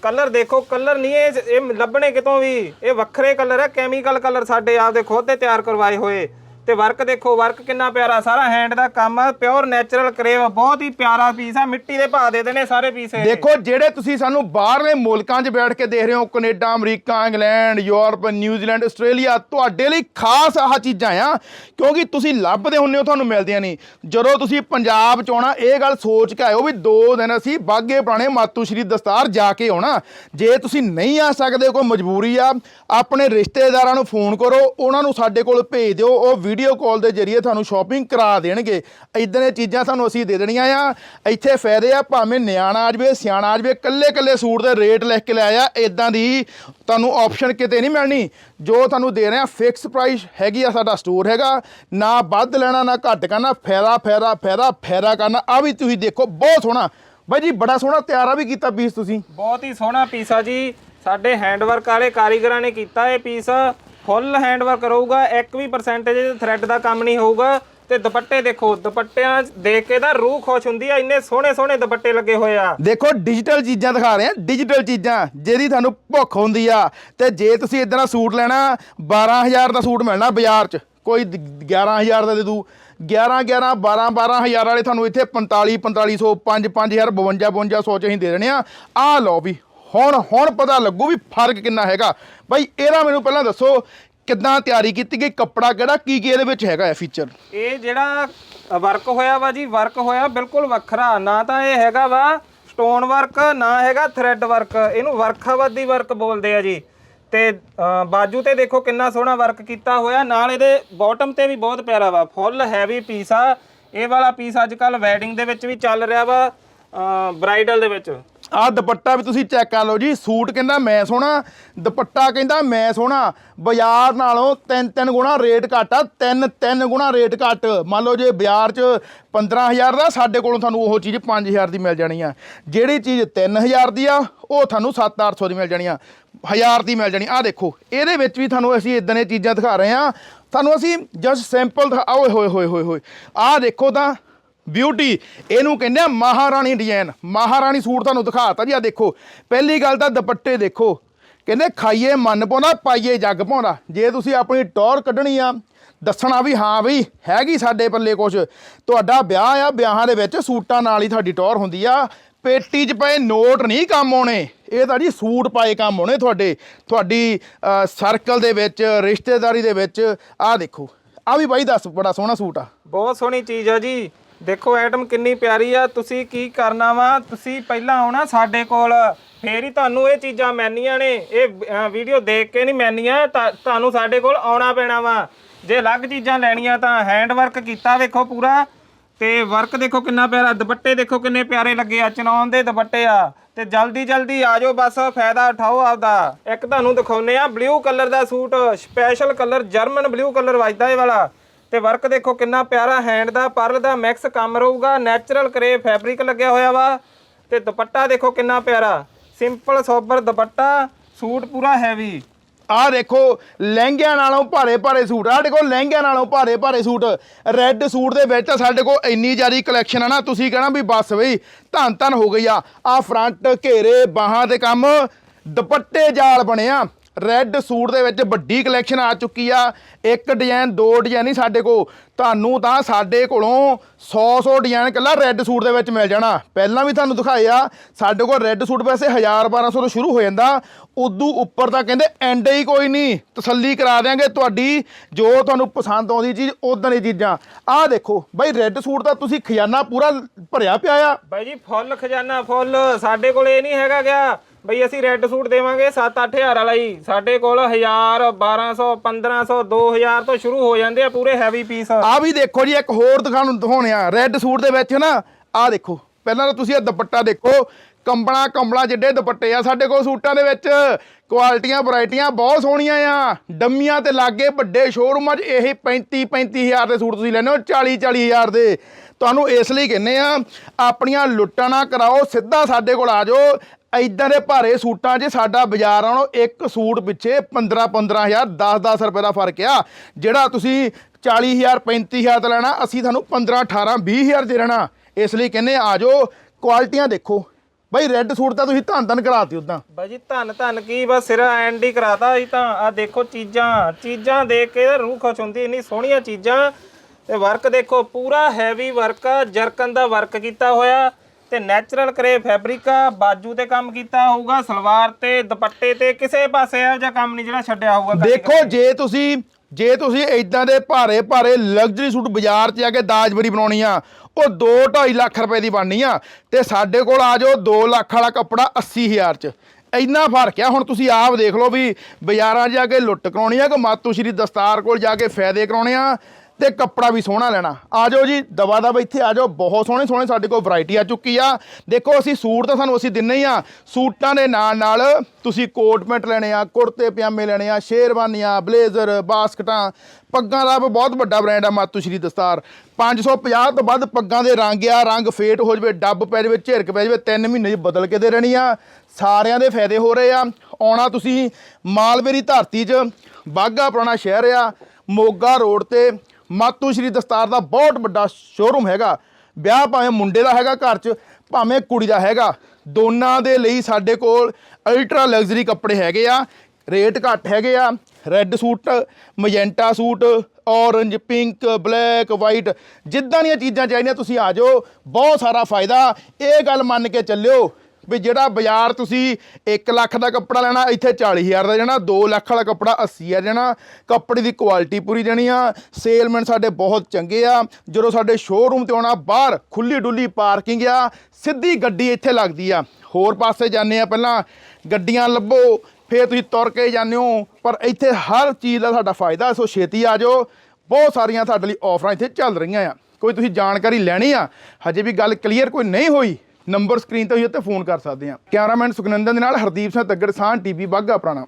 ਕਲਰ ਦੇਖੋ ਕਲਰ ਨਹੀਂ ਇਹ ਇਹ ਲੱਭਣੇ ਕਿਤੋਂ ਵੀ। ਇਹ ਵੱਖਰੇ ਕਲਰ ਆ ਕੈਮੀਕਲ ਕਲਰ ਸਾਡੇ ਆਪਦੇ ਖੁਦ ਦੇ ਤਿਆਰ ਕਰਵਾਏ ਹੋਏ। ਤੇ ਵਰਕ ਦੇਖੋ, ਵਰਕ ਕਿੰਨਾ ਪਿਆਰਾ, ਸਾਰਾ ਹੈਂਡ ਦਾ ਕੰਮ ਆ ਪਿਓਰ ਨੈਚੁਰਲ ਕਰੇਵ ਬਹੁਤ ਹੀ ਪਿਆਰਾ ਪੀਸ ਆ, ਮਿੱਟੀ ਦੇ ਭਾਅ ਦੇ ਦੇਣੇ ਸਾਰੇ ਪੀਸ ਇਹ। ਦੇਖੋ, ਜਿਹੜੇ ਤੁਸੀਂ ਸਾਨੂੰ ਬਾਹਰਲੇ ਮੁਲਕਾਂ 'ਚ ਬੈਠ ਕੇ ਦੇਖ ਰਹੇ ਹੋ, Canada, America, England, Europe New Zealand Australia, ਤੁਹਾਡੇ ਲਈ ਖਾਸ ਆਹ ਚੀਜ਼ਾਂ ਆ, ਕਿਉਂਕਿ ਤੁਸੀਂ ਲੱਭਦੇ ਹੁੰਦੇ ਹੋ, ਤੁਹਾਨੂੰ ਮਿਲਦੀਆਂ ਨਹੀਂ। ਜਦੋਂ ਤੁਸੀਂ ਪੰਜਾਬ 'ਚ ਆਉਣਾ, ਇਹ ਗੱਲ ਸੋਚ ਕੇ ਆਇਓ ਵੀ ਦੋ ਦਿਨ ਅਸੀਂ ਬਾਗੇ ਪੁਰਾਣੇ ਮਾਤੂ ਸ਼੍ਰੀ ਦਸਤਾਰ ਜਾ ਕੇ ਆਉਣਾ। ਜੇ ਤੁਸੀਂ ਨਹੀਂ ਆ ਸਕਦੇ, ਕੋਈ ਮਜਬੂਰੀ ਆ, ਆਪਣੇ ਰਿਸ਼ਤੇਦਾਰਾਂ ਨੂੰ ਫੋਨ ਕਰੋ, ਉਹਨਾਂ ਨੂੰ ਸਾਡੇ ਕੋਲ ਭੇਜ ਦਿਓ, ਉਹ ਵੀਡੀਓ ਕਾਲ ਦੇ ਜ਼ਰੀਏ ਤੁਹਾਨੂੰ ਸ਼ਾਪਿੰਗ ਕਰਾ ਦੇਣਗੇ। ਇਦਾਂ ਦੀਆਂ ਚੀਜ਼ਾਂ ਤੁਹਾਨੂੰ ਅਸੀਂ ਦੇ ਦੇਣੀਆਂ ਆ। ਇੱਥੇ ਫਾਇਦੇ ਆ, ਭਾਵੇਂ ਨਿਆਣਾ ਆ ਜਾਵੇ, ਸਿਆਣਾ ਆ ਜਾਵੇ ਕੱਲੇ ਕੱਲੇ ਸੂਟ ਦੇ ਰੇਟ ਲਿਖ ਕੇ ਲੈ ਆ ਇਦਾਂ ਦੀ ਤੁਹਾਨੂੰ ਆਪਸ਼ਨ ਕਿਤੇ ਨਹੀਂ ਮਿਲਣੀ। ਜੋ ਤੁਹਾਨੂੰ ਦੇ ਰਹੇ ਆ ਫਿਕਸ ਪ੍ਰਾਈਸ ਹੈਗੀ ਆ, ਸਾਡਾ ਸਟੋਰ ਹੈਗਾ। ਨਾ ਵੱਧ ਲੈਣਾ, ਨਾ ਘੱਟ ਕਰਨਾ, ਫਾਇਦਾ ਫਾਇਦਾ ਫਾਇਦਾ ਫਾਇਦਾ ਕਰਨਾ। ਆ ਵੀ ਤੁਸੀਂ ਦੇਖੋ, ਬਹੁਤ ਸੋਹਣਾ। ਬਾਈ ਜੀ, ਬੜਾ ਸੋਹਣਾ ਤਿਆਰਾ ਵੀ ਕੀਤਾ ਪੀਸ ਤੁਸੀਂ। ਬਹੁਤ ਹੀ ਸੋਹਣਾ ਪੀਸ ਆ ਜੀ। ਸਾਡੇ ਹੈਂਡਵਰਕ ਵਾਲੇ ਕਾਰੀਗਰਾਂ ਨੇ ਕੀਤਾ ਇਹ ਪੀਸ ਫੁੱਲ ਹੈਂਡ ਵਰਕ ਰਹੂਗਾ, ਇੱਕ ਵੀ ਪਰਸੈਂਟੇਜ ਥ੍ਰੈਡ ਦਾ ਕੰਮ ਨਹੀਂ ਹੋਊਗਾ। ਤੇ ਦੁਪੱਟੇ ਦੇਖੋ, ਦੁਪੱਟਿਆਂ 'ਚ ਦੇਖ ਕੇ ਤਾਂ ਰੂਹ ਖੁਸ਼ ਹੁੰਦੀ ਆ, ਇੰਨੇ ਸੋਹਣੇ ਸੋਹਣੇ ਦੁਪੱਟੇ ਲੱਗੇ ਹੋਏ ਆ। ਦੇਖੋ ਡਿਜੀਟਲ ਚੀਜ਼ਾਂ ਦਿਖਾ ਰਹੇ ਆ ਡਿਜੀਟਲ ਚੀਜ਼ਾਂ ਜਿਹਦੀ ਤੁਹਾਨੂੰ ਭੁੱਖ ਹੁੰਦੀ ਆ। ਤੇ ਜੇ ਤੁਸੀਂ ਇਦਾਂ ਦਾ ਸੂਟ ਲੈਣਾ 12000 ਦਾ ਸੂਟ ਮਿਲਣਾ ਬਾਜ਼ਾਰ 'ਚ, ਕੋਈ ਦ- 11000 ਦਾ ਦੇ ਦੂ। 11 11 12 12000 ਵਾਲੇ ਤੁਹਾਨੂੰ ਇੱਥੇ 45 4500 5 5000 52 5200 ਚ ਅਸੀਂ ਦੇ ਦੇਣੇ ਆ। ਆ ਲਓ ਵੀ ਹੁਣ ਹੁਣ ਪਤਾ ਲੱਗੂ ਵੀ ਫ਼ਰਕ ਕਿੰਨਾ ਹੈਗਾ। ਬਾਈ, ਇਹਦਾ ਮੈਨੂੰ ਪਹਿਲਾਂ ਦੱਸੋ, ਕਿੱਦਾਂ ਤਿਆਰੀ ਕੀਤੀ ਗਈ, ਕੱਪੜਾ ਕਿਹੜਾ, ਕੀ ਕੀ ਇਹਦੇ ਵਿੱਚ ਹੈਗਾ ਹੈ ਫੀਚਰ ਇਹ ਜਿਹੜਾ ਵਰਕ ਹੋਇਆ ਵਾ ਜੀ ਵਰਕ ਹੋਇਆ ਬਿਲਕੁਲ ਵੱਖਰਾ। ਨਾ ਤਾਂ ਇਹ ਹੈਗਾ ਵਾ ਸਟੋਨ ਵਰਕ ਨਾ ਹੈਗਾ ਥ੍ਰੈਡ ਵਰਕ ਇਹਨੂੰ ਵਰਖਾਵਾਦੀ ਵਰਕ ਬੋਲਦੇ ਆ ਜੀ। ਤੇ ਬਾਜੂ ਤੇ ਦੇਖੋ ਕਿੰਨਾ ਸੋਹਣਾ ਵਰਕ ਕੀਤਾ ਹੋਇਆ। ਨਾਲ ਇਹਦੇ ਬਾਟਮ ਤੇ ਵੀ ਬਹੁਤ ਪਿਆਰਾ ਵਾ। ਫੁੱਲ ਹੈਵੀ ਪੀਸ ਆ। ਇਹ ਵਾਲਾ ਪੀਸ ਅੱਜ ਕੱਲ ਵੈਡਿੰਗ ਦੇ ਵਿੱਚ ਵੀ ਚੱਲ ਰਿਹਾ ਵਾ ਬ੍ਰਾਈਡਲ ਦੇ ਵਿੱਚ। ਆਹ ਦੁਪੱਟਾ ਵੀ ਤੁਸੀਂ ਚੈੱਕ ਕਰ ਲਓ ਜੀ, ਸੂਟ ਕਹਿੰਦਾ ਮੈਂ ਸੋਹਣਾ, ਦੁਪੱਟਾ ਕਹਿੰਦਾ ਮੈਂ ਸੋਹਣਾ, ਬਾਜ਼ਾਰ ਨਾਲੋਂ ਤਿੰਨ ਤਿੰਨ ਗੁਣਾ ਰੇਟ ਘੱਟ ਆ, ਤਿੰਨ ਤਿੰਨ ਗੁਣਾ ਰੇਟ ਘੱਟ। ਮੰਨ ਲਓ ਜੇ ਬਾਜ਼ਾਰ 'ਚ 15000 ਦਾ, ਸਾਡੇ ਕੋਲੋਂ ਤੁਹਾਨੂੰ ਉਹ ਚੀਜ਼ 5000 ਦੀ ਮਿਲ ਜਾਣੀ ਆ। ਜਿਹੜੀ ਚੀਜ਼ 3000 ਦੀ ਆ, ਉਹ ਤੁਹਾਨੂੰ 7-800 ਦੀ ਮਿਲ ਜਾਣੀ ਆ। 1000 ਦੀ ਮਿਲ ਜਾਣੀ। ਆ ਦੇਖੋ, ਇਹਦੇ ਵਿੱਚ ਵੀ ਤੁਹਾਨੂੰ ਅਸੀਂ ਇਦਾਂ ਦੀਆਂ ਚੀਜ਼ਾਂ ਦਿਖਾ ਰਹੇ ਆ ਤੁਹਾਨੂੰ ਅਸੀਂ ਜਸਟ ਸਿੰਪਲ ਓਏ ਹੋਏ ਹੋਏ ਹੋਏ ਹੋਏ। ਆਹ ਦੇਖੋ ਤਾਂ ਬਿਊਟੀ। ਇਹਨੂੰ ਕਹਿੰਦੇ ਆ ਮਹਾਰਾਣੀ ਡਿਜ਼ਾਈਨ। ਮਹਾਰਾਣੀ ਸੂਟ ਤੁਹਾਨੂੰ ਦਿਖਾਤਾ ਜੀ ਆ ਦੇਖੋ। ਪਹਿਲੀ ਗੱਲ ਤਾਂ ਦੁਪੱਟੇ ਦੇਖੋ। ਕਹਿੰਦੇ ਖਾਈਏ, ਮਨ ਪਾਉਂਦਾ, ਪਾਈਏ, ਜੱਗ ਪਾਉਂਦਾ। ਜੇ ਤੁਸੀਂ ਆਪਣੀ ਟੌਰ ਕੱਢਣੀ ਆ, ਦੱਸਣਾ ਵੀ ਹਾਂ ਬਈ ਹੈਗੀ ਸਾਡੇ ਪੱਲੇ ਕੁਛ। ਤੁਹਾਡਾ ਵਿਆਹ ਆ, ਵਿਆਹਾਂ ਦੇ ਵਿੱਚ ਸੂਟਾਂ ਨਾਲ ਹੀ ਤੁਹਾਡੀ ਟੌਰ ਹੁੰਦੀ ਆ। ਪੇਟੀ 'ਚ ਪਏ ਨੋਟ ਨਹੀਂ ਕੰਮ ਆਉਣੇ। ਇਹ ਤਾਂ ਜੀ ਸੂਟ ਪਾਏ ਕੰਮ ਆਉਣੇ ਤੁਹਾਡੇ। ਤੁਹਾਡੀ ਸਰਕਲ ਦੇ ਵਿੱਚ, ਰਿਸ਼ਤੇਦਾਰੀ ਦੇ ਵਿੱਚ। ਆਹ ਦੇਖੋ। ਆ ਵੀ ਬਾਈ ਦੱਸ, ਬੜਾ ਸੋਹਣਾ ਸੂਟ ਆ। ਬਹੁਤ ਸੋਹਣੀ ਚੀਜ਼ ਆ ਜੀ। ਦੇਖੋ ਆਈਟਮ ਕਿੰਨੀ ਪਿਆਰੀ ਆ। ਤੁਸੀਂ ਕੀ ਕਰਨਾ ਵਾ? ਤੁਸੀਂ ਪਹਿਲਾਂ ਆਉਣਾ ਸਾਡੇ ਕੋਲ। ਫੇਰ ਹੀ ਤੁਹਾਨੂੰ ਇਹ ਚੀਜ਼ਾਂ ਮੈਨੀਆਂ ਨੇ। ਇਹ ਵੀਡੀਓ ਦੇਖ ਕੇ ਨਹੀਂ ਮੈਨੀਆਂ ਤੁਹਾਨੂੰ ਸਾਡੇ ਕੋਲ ਆਉਣਾ ਪੈਣਾ ਵਾ। ਜੇ ਅਲੱਗ ਚੀਜ਼ਾਂ ਲੈਣੀਆਂ ਤਾਂ ਹੈਂਡ ਵਰਕ ਕੀਤਾ ਵੇਖੋ ਪੂਰਾ। ਤੇ ਵਰਕ ਦੇਖੋ ਕਿੰਨਾ ਪਿਆਰਾ, ਦੁਪੱਟੇ ਦੇਖੋ ਕਿੰਨੇ ਪਿਆਰੇ ਲੱਗੇ ਆ ਚਨੌਨ ਦੇ ਦੁਪੱਟੇ ਆ। ਤੇ ਜਲਦੀ ਜਲਦੀ ਆ ਜਾਓ ਬਸ, ਫਾਇਦਾ ਉਠਾਓ ਆਪਦਾ। ਇੱਕ ਤੁਹਾਨੂੰ ਦਿਖਾਉਨੇ ਆ ਬਲੂ ਕਲਰ ਦਾ suit special colour German blue colour ਵੱਜਦਾ ਇਹ ਵਾਲਾ। ਤੇ ਵਰਕ ਦੇਖੋ ਕਿੰਨਾ ਪਿਆਰਾ ਹੈਂਡ ਦਾ, ਪਰਲ ਦਾ ਮਿਕਸ ਕੰਮ ਰਹੂਗਾ ਨੈਚੁਰਲ ਕਰੇ ਫੈਬਰਿਕ ਲੱਗਿਆ ਹੋਇਆ ਵਾ। ਤੇ ਦੁਪੱਟਾ ਦੇਖੋ ਕਿੰਨਾ ਪਿਆਰਾ ਸਿੰਪਲ ਸੋਬਰ ਦੁਪੱਟਾ, ਸੂਟ ਪੂਰਾ ਹੈਵੀ ਆਹ ਦੇਖੋ, ਲਹਿੰਗਿਆਂ ਨਾਲੋਂ ਭਾਰੇ ਭਾਰੇ ਸੂਟ, ਆਹ ਦੇਖੋ ਲਹਿੰਗਿਆਂ ਨਾਲੋਂ ਭਾਰੇ ਭਾਰੇ ਸੂਟ। ਰੈੱਡ ਸੂਟ ਦੇ ਵਿੱਚ ਸਾਡੇ ਕੋਲ ਇੰਨੀ ਜ਼ਿਆਦੀ ਕਲੈਕਸ਼ਨ ਆ ਨਾ, ਤੁਸੀਂ ਕਹਿਣਾ ਵੀ ਬਸ ਬਈ, ਧੰਨ ਧੰਨ ਹੋ ਗਈ ਆ। ਆਹ ਫਰੰਟ ਘੇਰੇ, ਬਾਹਾਂ ਤੇ ਕੰਮ, ਦੁਪੱਟੇ ਜਾਲ ਬਣਿਆ ਰੈੱਡ ਸੂਟ ਦੇ ਵਿੱਚ ਵੱਡੀ ਕਲੈਕਸ਼ਨ ਆ ਚੁੱਕੀ ਆ। ਇੱਕ ਡਿਜ਼ਾਈਨ ਦੋ ਡਿਜ਼ਾਈਨ ਨਹੀਂ ਸਾਡੇ ਕੋਲ। ਤੁਹਾਨੂੰ ਤਾਂ ਸਾਡੇ ਕੋਲੋਂ 100 100 ਡਿਜ਼ਾਈਨ ਕੱਲਾ ਰੈੱਡ ਸੂਟ ਦੇ ਵਿੱਚ ਮਿਲ ਜਾਣਾ। ਪਹਿਲਾਂ ਵੀ ਤੁਹਾਨੂੰ ਦਿਖਾਏ ਆ, ਸਾਡੇ ਕੋਲ ਰੈੱਡ ਸੂਟ ਵੈਸੇ 1000 1200 ਤੋਂ ਸ਼ੁਰੂ ਹੋ ਜਾਂਦਾ। ਉਦੋਂ ਉੱਪਰ ਤਾਂ ਕਹਿੰਦੇ ਐਂਡ ਹੀ ਕੋਈ ਨਹੀਂ। ਤਸੱਲੀ ਕਰਾ ਦਿਆਂਗੇ ਤੁਹਾਡੀ, ਜੋ ਤੁਹਾਨੂੰ ਪਸੰਦ ਆਉਂਦੀ ਚੀਜ਼ ਉਦਾਂ ਦੀ ਚੀਜ਼ਾਂ। ਆਹ ਦੇਖੋ, ਬਾਈ ਰੈੱਡ ਸੂਟ ਦਾ ਤੁਸੀਂ ਖਜ਼ਾਨਾ ਪੂਰਾ ਭਰਿਆ ਪਿਆ ਆ। ਬਾਈ ਜੀ, ਫੁੱਲ ਖਜ਼ਾਨਾ ਫੁੱਲ, ਸਾਡੇ ਕੋਲ ਇਹ ਨਹੀਂ ਹੈਗਾ ਗਿਆ ਬਈ ਅਸੀਂ ਰੈੱਡ ਸੂਟ ਦੇਵਾਂਗੇ 7-8000 ਵਾਲਾ ਹੀ ਸਾਡੇ ਕੋਲ 1000 1200 1500 2000 ਤੋਂ ਸ਼ੁਰੂ ਹੋ ਜਾਂਦੇ ਆ ਪੂਰੇ ਹੈਵੀ ਪੀਸ ਆ ਵੀ ਦੇਖੋ ਜੀ, ਇੱਕ ਹੋਰ ਦਿਖਾਉਣ ਦਿਖਾਉਣੇ ਆ। ਰੈੱਡ ਸੂਟ ਦੇ ਵਿੱਚ ਨਾ, ਆ ਦੇਖੋ। ਪਹਿਲਾਂ ਤਾਂ ਤੁਸੀਂ ਇਹ ਦੁਪੱਟਾ ਦੇਖੋ। ਕੰਬਣਾ, ਕੰਬਲਾ ਜਿੱਡੇ ਦੁਪੱਟੇ ਆ ਸਾਡੇ ਕੋਲ ਸੂਟਾਂ ਦੇ ਵਿੱਚ। ਕੁਆਲਿਟੀਆਂ, ਵੈਰਾਈਟੀਆਂ ਬਹੁਤ ਸੋਹਣੀਆਂ ਆ। ਡੰਮੀਆਂ ਤੇ ਲਾਗੇ ਵੱਡੇ ਸ਼ੋਰੂਮਾਂ 'ਚ ਇਹ 35 35000 ਦੇ ਸੂਟ ਤੁਸੀਂ ਲੈਣੇ ਹੋ 40 40000 ਦੇ। ਤੁਹਾਨੂੰ ਇਸ ਲਈ ਕਹਿੰਨੇ ਆ, ਆਪਣੀਆਂ ਲੁੱਟਾਂ ਨਾ ਕਰਾਓ। ਸਿੱਧਾ ਸਾਡੇ ਕੋਲ ਆ ਜਾਓ। ਇਦਾਂ ਦੇ ਭਾਰੇ ਸੂਟਾਂ 'ਚ ਸਾਡਾ ਬਾਜ਼ਾਰ ਨਾਲੋਂ ਇੱਕ ਸੂਟ ਪਿੱਛੇ 15 15000 10 10 ਰੁਪਏ ਦਾ ਫ਼ਰਕ ਆ। ਜਿਹੜਾ ਤੁਸੀਂ 40000 35000 ਦਾ ਲੈਣਾ, ਅਸੀਂ ਤੁਹਾਨੂੰ 15 18 20000 ਦੇ ਰਹਿਣਾ। ਇਸ ਲਈ ਕਹਿੰਨੇ ਆ ਜਾਓ, ਕੁਆਲਿਟੀਆਂ ਦੇਖੋ। ਬਈ ਰੈੱਡ ਸੂਟ ਤਾਂ ਤੁਸੀਂ ਧੰਨ ਧੰਨ ਕਰਾਤੀ ਉਦਾਂ ਬਾਈ ਜੀ, ਧੰਨ ਧੰਨ ਕੀ ਬਸ ਸਿਰ ਐਂਡ ਹੀ ਕਰਾਤਾ ਅਸੀਂ ਤਾਂ। ਆ ਦੇਖੋ ਚੀਜ਼ਾਂ ਚੀਜ਼ਾਂ ਦੇਖ ਕੇ ਰੂਹ ਖੁਸ਼ ਹੁੰਦੀ, ਇੰਨੀ ਸੋਹਣੀਆਂ ਚੀਜ਼ਾਂ। ਤੇ ਵਰਕ ਦੇਖੋ, ਪੂਰਾ ਹੈਵੀ ਵਰਕ ਆ, ਜਰਕਨ ਦਾ ਵਰਕ ਕੀਤਾ ਹੋਇਆ। ਤੇ ਨੈਚੁਰਲ ਕਰੇ ਫੈਬਰਿਕ ਆ ਬਾਜੂ ਤੇ ਕੰਮ ਕੀਤਾ ਹੋਊਗਾ ਸਲਵਾਰ ਤੇ ਦੁਪੱਟੇ ਤੇ ਕਿਸੇ ਪਾਸੇ ਇਹੋ ਜਿਹਾ ਕੰਮ ਨਹੀਂ ਜਿਹੜਾ ਛੱਡਿਆ ਹੋਊਗਾ ਕਦੇ ਦੇਖੋ ਜੇ ਤੁਸੀਂ ਜੇ ਤੁਸੀਂ ਇਦਾਂ ਦੇ ਭਾਰੇ ਭਾਰੇ ਲਗਜ਼ਰੀ ਸੂਟ ਬਾਜ਼ਾਰ 'ਚ ਜਾ ਕੇ ਦਾਜਬਰੀ ਬਣਾਉਣੀ ਆ ਉਹ 2.5 ਲੱਖ ਰੁਪਏ ਦੀ ਬਣਨੀ ਆ ਤੇ ਸਾਡੇ ਕੋਲ ਆ ਜਾਓ 2 ਲੱਖ ਵਾਲਾ ਕੱਪੜਾ 80000 'ਚ। ਇੰਨਾ ਫ਼ਰਕ ਆ ਹੁਣ ਤੁਸੀਂ ਆਪ ਦੇਖ ਲਓ ਵੀ ਬਾਜ਼ਾਰਾਂ 'ਚ ਜਾ ਕੇ ਲੁੱਟ ਕਰਾਉਣੀ ਆ ਕਿ ਮਾਤੂ ਸ਼੍ਰੀ ਦਸਤਾਰ ਕੋਲ ਜਾ ਕੇ ਫਾਇਦੇ ਕਰਾਉਣੇ ਆ ਤੇ ਕੱਪੜਾ ਵੀ ਸੋਹਣਾ ਲੈਣਾ। ਆ ਜਾਓ ਜੀ, ਦਵਾ ਦਵਾ ਇੱਥੇ ਆ ਜਾਓ। ਬਹੁਤ ਸੋਹਣੇ ਸੋਹਣੇ ਸਾਡੇ ਕੋਲ ਵੈਰਾਈਟੀ ਆ ਚੁੱਕੀ ਆ। ਦੇਖੋ, ਅਸੀਂ ਸੂਟ ਤਾਂ ਸਾਨੂੰ ਅਸੀਂ ਦਿੰਨੇ ਹੀ ਆ। ਸੂਟਾਂ ਦੇ ਨਾਲ ਨਾਲ ਤੁਸੀਂ ਕੋਟ ਪੈਂਟ ਲੈਣੇ ਆ, ਕੁੜਤੇ, ਪਜਾਮੇ ਲੈਣੇ ਆ, ਸ਼ੇਰਵਾਨੀਆਂ, ਬਲੇਜ਼ਰ, ਬਾਸਕਟਾਂ। ਪੱਗਾਂ ਦਾ ਬਹੁਤ ਵੱਡਾ ਬ੍ਰਾਂਡ ਆ ਮਾਤੂ ਸ਼੍ਰੀ ਦਸਤਾਰ 550 ਤੋਂ ਵੱਧ ਪੱਗਾਂ ਦੇ ਰੰਗ ਆ। ਰੰਗ ਫੇਟ ਹੋ ਜਵੇ, ਡੱਬ ਪੈ ਜਵੇ ਝਿਰਕ ਪੈ ਜਵੇ 3 ਮਹੀਨੇ 'ਚ ਬਦਲ ਕੇ ਦੇ ਰਹਿਣੀ ਆ। ਸਾਰਿਆਂ ਦੇ ਫਾਇਦੇ ਹੋ ਰਹੇ ਆ। ਆਉਣਾ ਤੁਸੀਂ ਮਾਲਵੇਰੀ ਧਰਤੀ 'ਚ ਬਾਗਾ ਪੁਰਾਣਾ ਸ਼ਹਿਰ ਆ, ਮੋਗਾ ਰੋਡ ਤੇ ਮਾਤੂ ਸ਼੍ਰੀ ਦਸਤਾਰ ਦਾ ਬਹੁਤ ਵੱਡਾ ਸ਼ੋਰੂਮ ਹੈਗਾ। ਵਿਆਹ ਭਾਵੇਂ ਮੁੰਡੇ ਦਾ ਹੈਗਾ ਘਰ 'ਚ, ਭਾਵੇਂ ਕੁੜੀ ਦਾ ਹੈਗਾ। ਦੋਨਾਂ ਦੇ ਲਈ ਸਾਡੇ ਕੋਲ ਅਲਟਰਾ ਲਗਜ਼ਰੀ ਕੱਪੜੇ ਹੈਗੇ ਆ ਰੇਟ ਘੱਟ ਹੈਗੇ ਆ। Red suit magenta suit orange pink black white ਜਿੱਦਾਂ ਦੀਆਂ ਚੀਜ਼ਾਂ ਚਾਹੀਦੀਆਂ ਤੁਸੀਂ ਆ ਜਾਓ, ਬਹੁਤ ਸਾਰਾ ਫਾਇਦਾ। ਇਹ ਗੱਲ ਮੰਨ ਕੇ ਚੱਲਿਓ ਵੀ ਜਿਹੜਾ ਬਾਜ਼ਾਰ ਤੁਸੀਂ 1 ਲੱਖ ਦਾ ਕੱਪੜਾ ਲੈਣਾ, ਇੱਥੇ 40000 ਦਾ ਜਾਣਾ 2 ਲੱਖ ਵਾਲਾ ਕੱਪੜਾ 80000 ਜਾਣਾ ਕੱਪੜੇ ਦੀ ਕੁਆਲਿਟੀ ਪੂਰੀ ਜਾਣੀ ਆ। ਸੇਲਮੈਨ ਸਾਡੇ ਬਹੁਤ ਚੰਗੇ ਆ। ਜਦੋਂ ਸਾਡੇ ਸ਼ੋਰੂਮ ਤੇ ਆਉਣਾ, ਬਾਹਰ ਖੁੱਲੀ ਡੁੱਲੀ ਪਾਰਕਿੰਗ ਆ, ਸਿੱਧੀ ਗੱਡੀ ਇੱਥੇ ਲੱਗਦੀ ਆ। ਹੋਰ ਪਾਸੇ ਜਾਂਦੇ ਆ ਪਹਿਲਾਂ, ਗੱਡੀਆਂ ਲੱਭੋ, ਫੇਰ ਤੁਸੀਂ ਤੁਰ ਕੇ ਜਾਂਦੇ ਹੋ। ਪਰ ਇੱਥੇ ਹਰ ਚੀਜ਼ ਦਾ ਸਾਡਾ ਫਾਇਦਾ, ਸੋ ਛੇਤੀ ਆ ਜਾਓ। ਬਹੁਤ ਸਾਰੀਆਂ ਸਾਡੇ ਲਈ ਆਫਰਾਂ ਇੱਥੇ ਚੱਲ ਰਹੀਆਂ ਆ। ਕੋਈ ਤੁਸੀਂ ਜਾਣਕਾਰੀ ਲੈਣੀ ਆ, ਹਜੇ ਵੀ ਗੱਲ ਕਲੀਅਰ ਕੋਈ ਨਹੀਂ ਹੋਈ। ਨੰਬਰ ਸਕਰੀਨ ਤੇ ਹੋਈ ਉੱਤੇ ਫੋਨ ਕਰ ਸਕਦੇ ਆ ਕੈਮਰਾਮੈਨ ਸੁਖਨੰਦਨ ਦੇ ਨਾਲ ਹਰਦੀਪ ਸਿੰਘ ਤੱਗੜ ਸਾਹ ਟੀਵੀ ਬਾਗਾ ਪੁਰਾਣਾ।